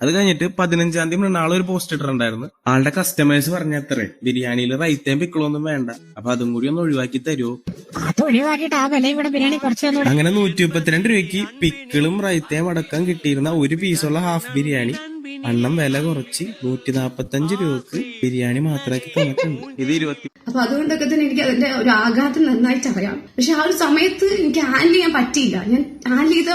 അത് കഴിഞ്ഞിട്ട് പതിനഞ്ചാം തീയതി മൃണാൾ ഒരു പോസ്റ്റ് ഇട്ടിട്ടുണ്ടായിരുന്നു. ആളുടെ കസ്റ്റമേഴ്സ് പറഞ്ഞത്രേ ബിരിയാണിയിൽ റൈത്തേം പിക്കിളൊന്നും വേണ്ട. അപ്പൊ അതും കൂടി ഒന്ന് ഒഴിവാക്കി തരുമോ അങ്ങനെ നൂറ്റി മുപ്പത്തിരണ്ട് രൂപയ്ക്ക് പിക്കിളും റൈത്തേം അടക്കം കിട്ടിയിരുന്ന ഒരു പീസുള്ള ഹാഫ് ബിരിയാണി. അണ്ണം വില കുറച്ച് നൂറ്റി നാപ്പത്തഞ്ച് രൂപക്ക് ബിരിയാണി മാത്രമാക്കി തന്നിട്ടുണ്ട്. ഇത് ഇരുപത്തി അപ്പൊ അതുകൊണ്ടൊക്കെ തന്നെ എനിക്ക് അതിന്റെ ഒരു ആഘാതം നന്നായിട്ട് അറിയാം പക്ഷെ ആ ഒരു സമയത്ത് എനിക്ക് ഹാൻഡിൽ ചെയ്യാൻ പറ്റിയില്ല. ഞാൻ ഹാൻഡിൽ ചെയ്ത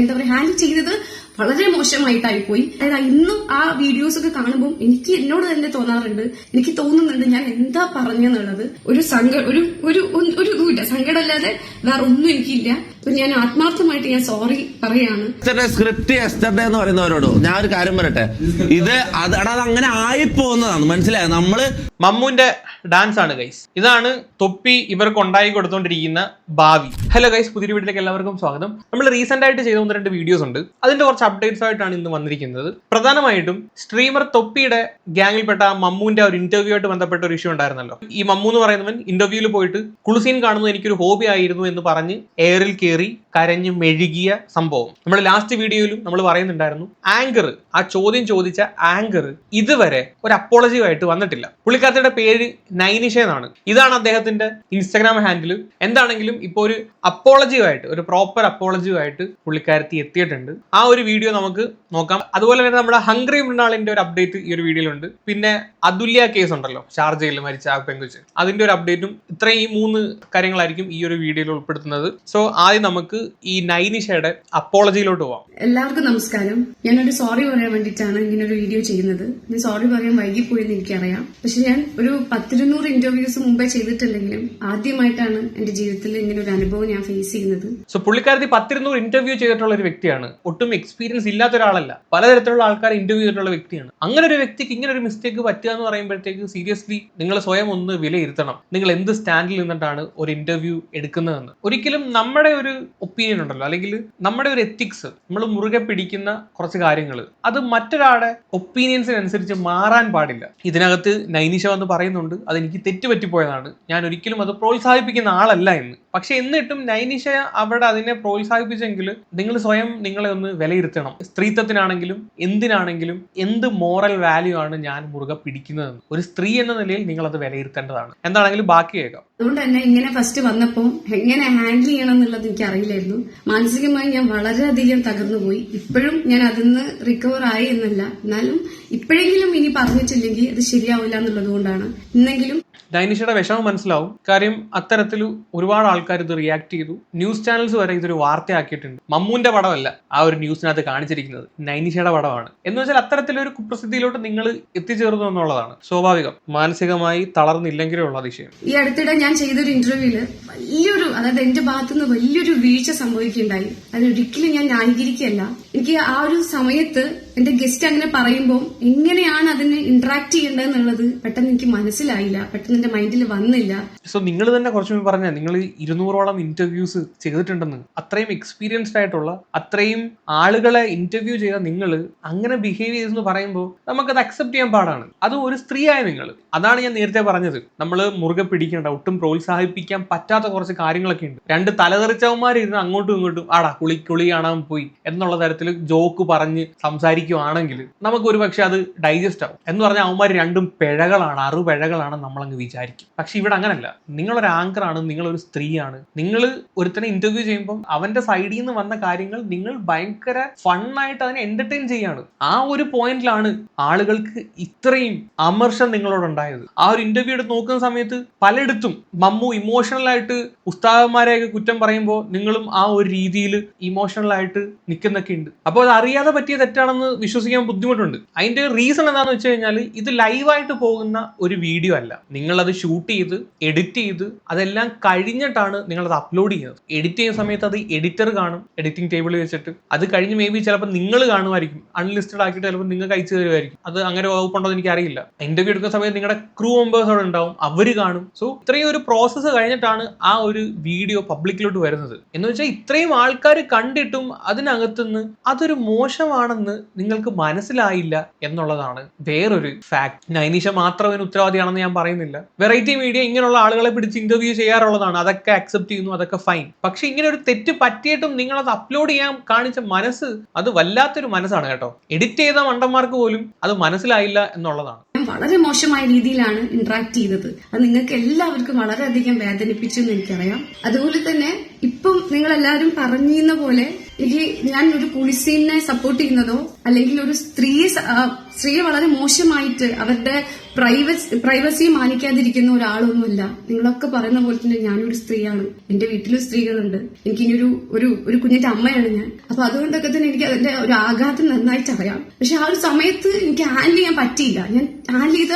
എന്താ പറയാ ഹാൻഡിൽ ചെയ്തത് വളരെ മോശമായിട്ടായി പോയി അതായത് ഇന്നും ആ വീഡിയോസ് ഒക്കെ കാണുമ്പോൾ എനിക്ക് എന്നോട് തന്നെ തോന്നാറുണ്ട്. എനിക്ക് തോന്നുന്നുണ്ട് ഞാൻ എന്താ പറഞ്ഞെന്നുള്ളത്. ഒരു സങ്ക ഒരു ഒരു ഒരു ഒരു ഇതുമില്ല സങ്കടമല്ലാതെ വേറെ ഒന്നും എനിക്കില്ല. അപ്പൊ ഞാൻ ആത്മാർത്ഥമായിട്ട് ഞാൻ സോറി പറയാണ്. സ്ക്രിപ്റ്റ് എസ്റ്റർഡേ എന്ന് പറയുന്നവരോട് ഞാൻ ഒരു കാര്യം പറയട്ടെ? ഇത് അത് എടാ അത് അങ്ങനെ ആയിപ്പോകുന്നതാണ്. മനസ്സിലായോ? നമ്മൾ മമ്മൂന്റെ ഡാൻസ് ആണ് ഗൈസ് ഇതാണ് തൊപ്പി ഇവർക്ക് ഉണ്ടായി കൊടുത്തോണ്ടിരിക്കുന്ന ഭാവി. ഹലോ ഗൈസ് പുതിയ വീട്ടിലേക്ക് എല്ലാവർക്കും സ്വാഗതം. നമ്മൾ റീസെന്റ് ആയിട്ട് ചെയ്ത ഒന്ന് രണ്ട് വീഡിയോസ് ഉണ്ട്. അതിന്റെ കുറച്ച് അപ്ഡേറ്റ്സ് ആയിട്ടാണ് ഇന്ന് വന്നിരിക്കുന്നത്. പ്രധാനമായിട്ടും സ്ട്രീമർ തൊപ്പിയുടെ ഗ്യാങ്ങിൽപ്പെട്ട മമ്മൂന്റെ ഒരു ഇന്റർവ്യൂ ആയിട്ട് ബന്ധപ്പെട്ട ഒരു ഇഷ്യൂ ഉണ്ടായിരുന്നല്ലോ. ഈ മമ്മു എന്ന് പറയുന്നവൻ ഇന്റർവ്യൂവിൽ പോയിട്ട് കുളുസീൻ കാണുന്നത് എനിക്കൊരു ഹോബി ആയിരുന്നു എന്ന് പറഞ്ഞ് എയറിൽ കയറി കയറി കരഞ്ഞ് മെഴുകിയ സംഭവം. നമ്മൾ ലാസ്റ്റ് വീഡിയോയിലും നമ്മൾ പറയുന്നുണ്ടായിരുന്നു ആങ്കർ ആ ചോദ്യം ചോദിച്ച ആങ്കർ ഇതുവരെ ഒരു അപ്പോളജി ആയിട്ട് വന്നിട്ടില്ല. പുള്ളിക്കാരത്തിന്റെ പേര് നൈനിഷ എന്നാണ്. ഇതാണ് അദ്ദേഹത്തിന്റെ ഇൻസ്റ്റാഗ്രാം ഹാൻഡിൽ എന്താണെങ്കിലും ഇപ്പോൾ ഒരു അപ്പോളജി ആയിട്ട് ഒരു പ്രോപ്പർ അപ്പോളജി ആയിട്ട് പുള്ളിക്കാരത്തി എത്തിയിട്ടുണ്ട്. ആ ഒരു വീഡിയോ നമുക്ക് നോക്കാം. അതുപോലെ തന്നെ നമ്മുടെ ഹംഗ്രി മൃണാളിന്റെ ഒരു അപ്ഡേറ്റ് ഈ ഒരു വീഡിയോയിലുണ്ട്. പിന്നെ അതുല്യ കേസ് ഉണ്ടല്ലോ ഷാർജയിൽ മരിച്ച ആ പെങ്കുച്ച്. അതിന്റെ ഒരു അപ്ഡേറ്റും ഇത്രയും ഈ മൂന്ന് കാര്യങ്ങളായിരിക്കും ഈ ഒരു വീഡിയോയിൽ ഉൾപ്പെടുത്തുന്നത്. സോ ആദ്യം നമുക്ക് ഈ നൈനിഷയുടെ അപ്പോളജിയിലോട്ട് പോവാം. എല്ലാവർക്കും നമസ്കാരം. ഞാനൊരു സോറി പറയാൻ വേണ്ടിയിട്ടാണ് ഇങ്ങനെ ഒരു വീഡിയോ ചെയ്യുന്നത്. ഞാൻ സോറി പറയാൻ വൈകിപ്പോയെന്ന് എനിക്കറിയാം. പക്ഷെ ഞാൻ ഒരു പത്തിരുന്നൂറ് ഇന്റർവ്യൂസ് മുമ്പേ ചെയ്തിട്ടുണ്ടെങ്കിലും ആദ്യമായിട്ടാണ് എന്റെ ജീവിതത്തിൽ ഇങ്ങനെ ഒരു അനുഭവം ഞാൻ ഫേസ് ചെയ്യുന്നത്. സോ പുള്ളിക്കാരത്തി പത്തിരുന്നൂറ് ഇന്റർവ്യൂ ചെയ്തിട്ടുള്ള ഒരു വ്യക്തിയാണ്. ഒട്ടും എക്സ്പീരിയൻസ് ഇല്ലാത്ത ഒരാളല്ല പലതരത്തിലുള്ള ആൾക്കാരെ ഇന്റർവ്യൂ ചെയ്തിട്ടുള്ള വ്യക്തിയാണ്. അങ്ങനെ ഒരു വ്യക്തിക്ക് ഇങ്ങനെ ഒരു മിസ്റ്റേക്ക് പറ്റുക എന്ന് പറയുമ്പോഴത്തേക്ക് സീരിയസ്ലി നിങ്ങൾ സ്വയം ഒന്ന് വിലയിരുത്തണം. നിങ്ങൾ എന്ത് സ്റ്റാൻഡിൽ നിന്നിട്ടാണ് ഒരു ഇന്റർവ്യൂ എടുക്കുന്നതെന്ന്. ഒരിക്കലും നമ്മുടെ ഒരു ഒപ്പീനിയൻ ഉണ്ടല്ലോ അല്ലെങ്കിൽ നമ്മുടെ ഒരു എത്തിക്സ് നമ്മൾ മുറുകെ പിടിക്കുന്ന കുറച്ച് കാര്യങ്ങൾ അത് മറ്റൊരാളുടെ ഒപ്പീനിയൻസിനനുസരിച്ച് മാറാൻ പാടില്ല. ഇതിനകത്ത് നൈനിഷ വന്ന് പറയുന്നുണ്ട് അതെനിക്ക് തെറ്റുപറ്റിപ്പോയതാണ്. ഞാൻ ഒരിക്കലും അത് പ്രോത്സാഹിപ്പിക്കുന്ന ആളല്ല എന്ന്. പക്ഷെ എന്നിട്ടും നൈനിഷ അവിടെ അതിനെ പ്രോത്സാഹിപ്പിച്ചെങ്കിൽ നിങ്ങൾ സ്വയം നിങ്ങളെ ഒന്ന് വിലയിരുത്തണം. സ്ത്രീത്വത്തിനാണെങ്കിലും എന്തിനാണെങ്കിലും എന്ത് മോറൽ വാല്യൂ ആണ് ഞാൻ മുറുകെ പിടിക്കുന്നതെന്ന്. ഒരു സ്ത്രീ എന്ന നിലയിൽ നിങ്ങൾ അത് വിലയിരുത്തേണ്ടതാണ്. എന്താണെങ്കിലും ബാക്കി കേൾക്കാം. അതുകൊണ്ട് തന്നെ ഇങ്ങനെ ഫസ്റ്റ് വന്നപ്പോൾ എങ്ങനെ ഹാൻഡിൽ ചെയ്യണം എന്നുള്ളത് എനിക്ക് അറിയില്ലായിരുന്നു. മാനസികമായി ഞാൻ വളരെയധികം തകർന്നു പോയി. ഇപ്പോഴും ഞാൻ അതിൽ നിന്ന് റിക്കവർ ആയി എന്നല്ല. എന്നാലും ഇപ്പോഴെങ്കിലും ഇനി പറഞ്ഞിട്ടില്ലെങ്കിൽ അത് ശരിയാവില്ല എന്നുള്ളത് കൊണ്ടാണ്. ഇന്നെങ്കിലും ഡൈനിഷയുടെ വിഷമം മനസ്സിലാവും. കാര്യം അത്തരത്തിൽ ഒരുപാട് ആൾക്കാർ ഇത് റിയാക്ട് ചെയ്തു. ന്യൂസ് ചാനൽസ് വരെ ഇതൊരു വാർത്തയാക്കിയിട്ടുണ്ട്. മമ്മൂന്റെ പടമല്ല ആ ഒരു ന്യൂസിനകത്ത് കാണിച്ചിരിക്കുന്നത്. നൈനിഷയുടെ പടമാണ്. എന്ന് വെച്ചാൽ അത്തരത്തിലൊരു കുപ്രസിദ്ധിയിലോട്ട് നിങ്ങൾ എത്തിച്ചേർന്നു എന്നുള്ളതാണ്. സ്വാഭാവികം. മാനസികമായി തളർന്നില്ലെങ്കിലേ ഉള്ള അതിശയം. ഈ അടുത്തിടെ ഞാൻ ചെയ്തൊരു ഇന്റർവ്യൂവിൽ വലിയൊരു അതായത് എന്റെ ഭാഗത്തുനിന്ന് വലിയൊരു വീഴ്ച സംഭവിക്കുകയുണ്ടായി. അതിനൊരിക്കലും ഞാൻ ന്യായീകരിക്കുകയല്ല. എനിക്ക് ആ ഒരു സമയത്ത് എന്റെ ഗസ്റ്റ് അങ്ങനെ പറയുമ്പോൾ എങ്ങനെയാണ് അതിന് ഇന്ററാക്ട് ചെയ്യേണ്ടതെന്നുള്ളത് പെട്ടെന്ന് എനിക്ക് മനസ്സിലായില്ല പെട്ടെന്ന് എന്റെ മൈൻഡിൽ വന്നില്ല. സോ നിങ്ങൾ തന്നെ കുറച്ച് മുമ്പ് പറഞ്ഞ നിങ്ങൾ ഇരുന്നൂറോളം ഇന്റർവ്യൂസ് ചെയ്തിട്ടുണ്ടെന്ന്. അത്രയും എക്സ്പീരിയൻസ്ഡ് ആയിട്ടുള്ള അത്രയും ആളുകളെ ഇന്റർവ്യൂ ചെയ്ത നിങ്ങൾ അങ്ങനെ ബിഹേവ് ചെയ്തെന്ന് പറയുമ്പോൾ നമുക്ക് അത് അക്സെപ്റ്റ് ചെയ്യാൻ പാടാണ്. അത് ഒരു സ്ത്രീയായ നിങ്ങൾ അതാണ് ഞാൻ നേരത്തെ പറഞ്ഞത്. നമ്മൾ മുറുകെ പിടിക്കേണ്ട ഒട്ടും പ്രോത്സാഹിപ്പിക്കാൻ പറ്റാത്ത കുറച്ച് കാര്യങ്ങളൊക്കെ ഉണ്ട്. രണ്ട് തലതെറിച്ചവന്മാർ ഇരുന്ന് അങ്ങോട്ടും ഇങ്ങോട്ടും ആടാ കുളി കുളി കാണാൻ പോയി എന്നുള്ള തരത്തിൽ ജോക്ക് പറഞ്ഞ് സംസാരിക്കുവാണെങ്കിൽ നമുക്ക് ഒരു പക്ഷെ അത് ഡൈജസ്റ്റ് ആവും. എന്ന് പറഞ്ഞാൽ അവന്മാർ രണ്ടും പിഴകളാണ് നമ്മൾ നമ്മളങ്ങ് വിചാരിക്കും. പക്ഷെ ഇവിടെ അങ്ങനല്ല. നിങ്ങളൊരു ആങ്കറാണ് നിങ്ങളൊരു സ്ത്രീയാണ്. നിങ്ങൾ ഒരുത്തനെ ഇന്റർവ്യൂ ചെയ്യുമ്പോൾ അവന്റെ സൈഡിൽ നിന്ന് വന്ന കാര്യങ്ങൾ നിങ്ങൾ ഭയങ്കര ഫണ്ണായിട്ട് അതിനെ എന്റർടൈൻ ചെയ്യാണ്. ആ ഒരു പോയിന്റിലാണ് ആളുകൾക്ക് ഇത്രയും അമർഷം നിങ്ങളോടുണ്ടായത് ആ ഒരു ഇന്റർവ്യൂ എടുത്ത് നോക്കുന്ന സമയത്ത് പലയിടത്തും മമ്മു ഇമോഷണൽ ആയിട്ട് ഉസ്താദന്മാരെയൊക്കെ കുറ്റം പറയുമ്പോൾ നിങ്ങളും ആ ഒരു രീതിയിൽ ഇമോഷണൽ ആയിട്ട് നിൽക്കുന്നൊക്കെ ഉണ്ട് അപ്പോൾ അത് അറിയാതെ പറ്റിയ തെറ്റാണെന്ന് വിശ്വസിക്കാൻ ബുദ്ധിമുട്ടുണ്ട്. അതിന്റെ റീസൺ എന്താണെന്ന് വെച്ച് കഴിഞ്ഞാൽ ഇത് ലൈവായിട്ട് പോകുന്ന ഒരു വീഡിയോ അല്ല. നിങ്ങൾ അത് ഷൂട്ട് ചെയ്ത് എഡിറ്റ് ചെയ്ത് അതെല്ലാം കഴിഞ്ഞിട്ടാണ് നിങ്ങൾ അത് അപ്ലോഡ് ചെയ്യുന്നത്. എഡിറ്റ് ചെയ്യുന്ന സമയത്ത് അത് എഡിറ്റർ കാണും എഡിറ്റിംഗ് ടേബിൾ വെച്ചിട്ട്. അത് കഴിഞ്ഞ് മേ ബി ചിലപ്പോൾ നിങ്ങൾ കാണുമായിരിക്കും. അൺലിസ്റ്റഡ് ആക്കിയിട്ട് ചിലപ്പോൾ നിങ്ങൾക്ക് അയച്ചു തരുമായിരിക്കും. അത് അങ്ങനെ വകുപ്പുണ്ടോ എന്ന് എനിക്ക് അറിയില്ല. ഇന്റർവ്യൂ എടുക്കുന്ന സമയത്ത് നിങ്ങളുടെ ക്രൂ മെമ്പേഴ്സ് അവിടെ ഉണ്ടാവും. അവർ കാണും. സോ ഇത്രയും ഒരു പ്രോസസ്സ് കഴിഞ്ഞിട്ടാണ് ആ ഒരു വീഡിയോ പബ്ലിക്കിലോട്ട് വരുന്നത്. എന്ന് വെച്ചാൽ ഇത്രയും ആൾക്കാർ കണ്ടിട്ടും അതിനകത്തുനിന്ന് അതൊരു മോശമാണെന്ന് നിങ്ങൾക്ക് മനസ്സിലായില്ല എന്നുള്ളതാണ് വേറൊരു ഫാക്ട് നൈനിഷ മാത്രം അതിന് ഉത്തരവാദിയാണെന്ന് ഞാൻ പറയുന്നില്ല. വെറൈറ്റി മീഡിയ ഇങ്ങനെയുള്ള ആളുകളെ പിടിച്ച് ഇന്റർവ്യൂ ചെയ്യാറുള്ളതാണ്. അതൊക്കെ അക്സെപ്റ്റ് ചെയ്യുന്നു അതൊക്കെ ഫൈൻ പക്ഷെ ഇങ്ങനെ ഒരു തെറ്റ് പറ്റിയിട്ടും നിങ്ങൾ അത് അപ്ലോഡ് ചെയ്യാൻ കാണിച്ച മനസ്സ് അത് വല്ലാത്തൊരു മനസ്സാണ് കേട്ടോ. എഡിറ്റ് ചെയ്ത മണ്ടന്മാർക്ക് പോലും അത് മനസ്സിലായില്ല എന്നുള്ളതാണ്. വളരെ മോശമായ രീതിയിലാണ് ഇന്ററാക്ട് ചെയ്തത്. അത് നിങ്ങൾക്ക് എല്ലാവർക്കും വളരെയധികം വേദനിപ്പിച്ചു എന്ന് എനിക്കറിയാം. അതുപോലെ തന്നെ ഇപ്പം നിങ്ങൾ എല്ലാവരും പറഞ്ഞിരുന്ന പോലെ എനിക്ക് ഞാൻ ഒരു പോലീസിനെ സപ്പോർട്ട് ചെയ്യുന്നതോ അല്ലെങ്കിൽ ഒരു സ്ത്രീയെ സ്ത്രീയെ വളരെ മോശമായിട്ട് അവരുടെ പ്രൈവസി പ്രൈവസി മാനിക്കാതിരിക്കുന്ന ഒരാളൊന്നുമല്ല. നിങ്ങളൊക്കെ പറയുന്ന പോലെ തന്നെ ഞാനൊരു സ്ത്രീയാണ്. എന്റെ വീട്ടിലും സ്ത്രീകളുണ്ട്. എനിക്കിനി ഒരു ഒരു ഒരു കുഞ്ഞിന്റെ അമ്മയാണ് ഞാൻ. അപ്പൊ അതുകൊണ്ടൊക്കെ തന്നെ എനിക്ക് അതിന്റെ ഒരു ആഘാതം നന്നായിട്ട് അറിയാം. പക്ഷെ ആ ഒരു സമയത്ത് എനിക്ക് ഹാൻഡിൽ ചെയ്യാൻ പറ്റിയില്ല. ഞാൻ ഹാൻഡിൽ ചെയ്ത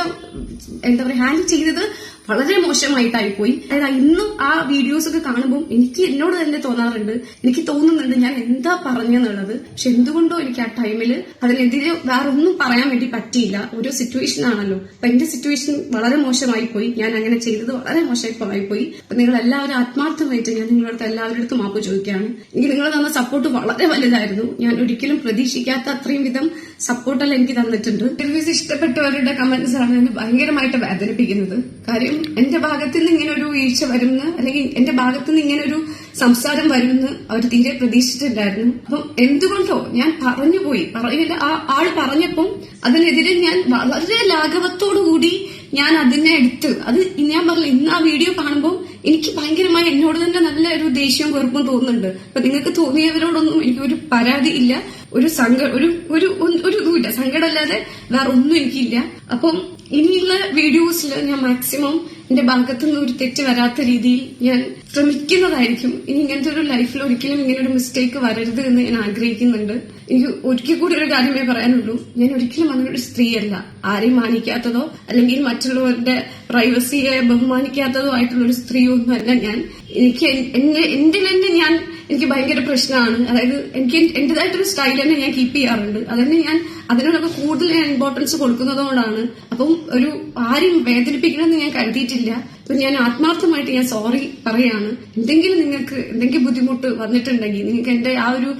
എന്താ പറയാ ഹാൻഡിൽ ചെയ്തത് വളരെ മോശമായിട്ടായി പോയി അതായത് ഇന്നും ആ വീഡിയോസ് ഒക്കെ കാണുമ്പോൾ എനിക്ക് എന്നോട് തന്നെ തോന്നാറുണ്ട്. എനിക്ക് തോന്നുന്നുണ്ട് ഞാൻ എന്താ പറഞ്ഞെന്നുള്ളത്. പക്ഷെ എന്തുകൊണ്ടോ എനിക്ക് ആ ടൈമിൽ അതിനെതിരെ വേറെ ഒന്നും പറയാൻ വേണ്ടി പറ്റിയില്ല. ഒരു സിറ്റുവേഷൻ ആണല്ലോ. അപ്പൊ എന്റെ സിറ്റുവേഷൻ വളരെ മോശമായി പോയി ഞാൻ അങ്ങനെ ചെയ്തത് വളരെ മോശമായി പോയി അപ്പൊ നിങ്ങൾ എല്ലാവരും ആത്മാർത്ഥമായിട്ട് ഞാൻ നിങ്ങളുടെ എല്ലാവരുടെ അടുത്ത് മാപ്പ് ചോദിക്കുകയാണ്. എനിക്ക് നിങ്ങൾ തന്ന സപ്പോർട്ട് വളരെ വലുതായിരുന്നു. ഞാൻ ഒരിക്കലും പ്രതീക്ഷിക്കാത്ത അത്രയും വിധം സപ്പോർട്ടെല്ലാം എനിക്ക് തന്നിട്ടുണ്ട്. ഇന്റർവ്യൂസ് ഇഷ്ടപ്പെട്ടവരുടെ കമന്റ്സ് ആണ് എന്നെ ഭയങ്കരമായിട്ട് വേദനിപ്പിക്കുന്നത്. കാര്യം എന്റെ ഭാഗത്തു നിന്ന് ഇങ്ങനെ ഒരു വീഴ്ച വരുമെന്ന് അല്ലെങ്കിൽ എന്റെ ഭാഗത്തു നിന്ന് ഇങ്ങനെ ഒരു സംസാരം വരുമെന്ന് അവർ തീരെ പ്രതീക്ഷിച്ചിട്ടുണ്ടായിരുന്നു. അപ്പം എന്തുകൊണ്ടോ ഞാൻ പറഞ്ഞുപോയി പറയില്ല ആ ആൾ പറഞ്ഞപ്പം അതിനെതിരെ ഞാൻ വളരെ ലാഘവത്തോടു കൂടി ഞാൻ അതിനെ എടുത്ത്. അത് ഞാൻ പറഞ്ഞു ഇന്ന് ആ വീഡിയോ കാണുമ്പോൾ എനിക്ക് ഭയങ്കരമായി എന്നോട് തന്നെ നല്ല ഒരു ദേഷ്യവും വെറുപ്പും തോന്നുന്നുണ്ട്. അപ്പൊ നിങ്ങൾക്ക് തോന്നിയവരോടൊന്നും എനിക്ക് ഒരു പരാതി ഇല്ല. ഒരു സങ്ക ഒരു ഒരു ഒരു ഇതുമില്ല. സങ്കടമല്ലാതെ വേറെ ഒന്നും എനിക്കില്ല. അപ്പം ഇനിയുള്ള വീഡിയോസിൽ ഞാൻ മാക്സിമം എന്റെ ഭാഗത്തു നിന്ന് ഒരു തെറ്റ് വരാത്ത രീതിയിൽ ഞാൻ ശ്രമിക്കുന്നതായിരിക്കും. ഇനി ഇങ്ങനത്തെ ഒരു ലൈഫിൽ ഒരിക്കലും ഇങ്ങനെ ഒരു മിസ്റ്റേക്ക് വരരുത് എന്ന് ഞാൻ ആഗ്രഹിക്കുന്നുണ്ട്. എനിക്ക് ഒരിക്കൽ കൂടി ഒരു കാര്യമേ പറയാനുള്ളൂ. ഞാൻ ഒരിക്കലും അങ്ങനെ ഒരു സ്ത്രീയല്ല. ആരെയും മാനിക്കാത്തതോ അല്ലെങ്കിൽ മറ്റുള്ളവരുടെ പ്രൈവസിയെ ബഹുമാനിക്കാത്തതോ ആയിട്ടുള്ള ഒരു സ്ത്രീയൊന്നും അല്ല ഞാൻ എനിക്ക് എന്റെ ഞാൻ എനിക്ക് ഭയങ്കര പ്രശ്നമാണ്. അതായത് എനിക്ക് എന്റേതായിട്ടൊരു സ്റ്റൈൽ തന്നെ ഞാൻ കീപ്പ് ചെയ്യാറുണ്ട്. അതന്നെ ഞാൻ അതിനോടൊക്കെ കൂടുതൽ ഞാൻ ഇമ്പോർട്ടൻസ് കൊടുക്കുന്നതുകൊണ്ടാണ്. അപ്പം ഒരു ആരും വേദനിപ്പിക്കണമെന്ന് ഞാൻ കരുതിയിട്ടില്ല. അപ്പൊ ഞാൻ ആത്മാർത്ഥമായിട്ട് ഞാൻ സോറി പറയാണ്. എന്തെങ്കിലും നിങ്ങൾക്ക് എന്തെങ്കിലും ബുദ്ധിമുട്ട് വന്നിട്ടുണ്ടെങ്കിൽ നിങ്ങൾക്ക് എന്റെ ആ ഒരു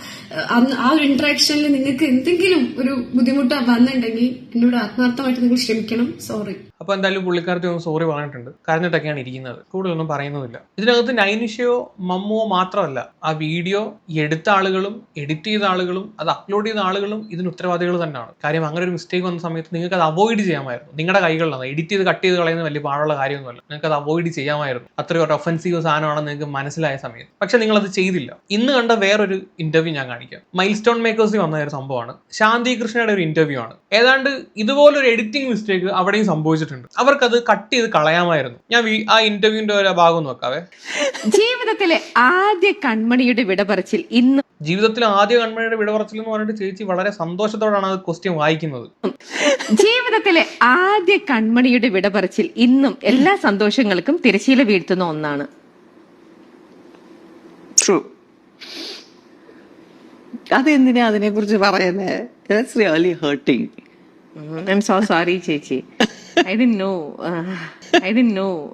ആ ഒരു ഇന്ററാക്ഷനിൽ നിങ്ങൾക്ക് എന്തെങ്കിലും ഒരു ബുദ്ധിമുട്ട് വന്നിട്ടുണ്ടെങ്കിൽ എന്നോട് ആത്മാർത്ഥമായിട്ട് നിങ്ങൾ ക്ഷമിക്കണം. സോറി അപ്പൊ എന്തായാലും പുള്ളിക്കാരത്തി ഒന്ന് സോറി പറഞ്ഞിട്ടുണ്ട്. കരഞ്ഞിട്ടൊക്കെയാണ് ഇരിക്കുന്നത്. കൂടുതലൊന്നും പറയുന്നതില്ല ഇതിനകത്ത് നൈനിഷയോ മമ്മുവോ മാത്രമല്ല ആ വീഡിയോ എടുത്ത ആളുകളും എഡിറ്റ് ചെയ്ത ആളുകളും അത് അപ്ലോഡ് ചെയ്ത ആളുകളും ഇതിന് ഉത്തരവാദികൾ തന്നെയാണ്. കാര്യം അങ്ങനെ ഒരു മിസ്റ്റേക്ക് വന്ന സമയത്ത് നിങ്ങൾക്ക് അത് അവോയ്ഡ് ചെയ്യാമായിരുന്നു. നിങ്ങളുടെ കൈകളിലാണ്. എഡിറ്റ് ചെയ്ത് കട്ട് ചെയ്ത് കളയുന്ന വലിയ പാടുള്ള കാര്യമൊന്നുമല്ല. നിങ്ങൾക്ക് അത് അവോയ്ഡ് ചെയ്യാമായിരുന്നു. അത്രയും ഒരു ഒഫൻസീവ് സാധനമാണെന്ന് നിങ്ങൾക്ക് മനസ്സിലായ സമയത്ത്. പക്ഷെ നിങ്ങൾ അത് ചെയ്തില്ല. ഇന്ന് കണ്ട വേറൊരു ഇന്റർവ്യൂ ഞാൻ കാണിക്കാം. മൈൽ സ്റ്റോൺ മേക്കേഴ്സിൽ വന്ന ഒരു സംഭവമാണ്. ശാന്തി കൃഷ്ണയുടെ ഒരു ഇന്റർവ്യൂ ആണ്. ഏതാണ്ട് ഇതുപോലൊരു എഡിറ്റിംഗ് മിസ്റ്റേക്ക് അവിടെയും സംഭവിച്ചിട്ടുണ്ട്. അവർക്കത് കട്ട് ചെയ്ത് കളയാമായിരുന്നു. ഞാൻ ആ ഇന്റർവ്യൂവിന്റെ ഒരു ഭാഗം നോക്കാവേ ജീവിതത്തിലെ ആദ്യ കൺമണിയുടെ വിടപറച്ചിൽ ഇന്ന് ജീവിതത്തിലെ ആദ്യ കൺമണിയുടെ വിടപറച്ചിൽ എന്ന് പറഞ്ഞിട്ട് ചേച്ചി വളരെ സന്തോഷത്തോടാണ് ആ ക്വസ്റ്റ്യൻ വായിക്കുന്നത്. ജീവിതത്തിലെ ആദ്യ കൺമണിയുടെ വിടപറച്ചിൽ ഇന്നും എല്ലാ സന്തോഷങ്ങൾക്കും തിരശീല വീഴ്ത്തുന്ന ഒന്നാണ്. ട്രൂ അതെന്തിനാ അതിനെ കുറിച്ച് പറയുന്നത് really hurting Mm-hmm. I'm so sorry, Chechi. I didn't know. Uh, I know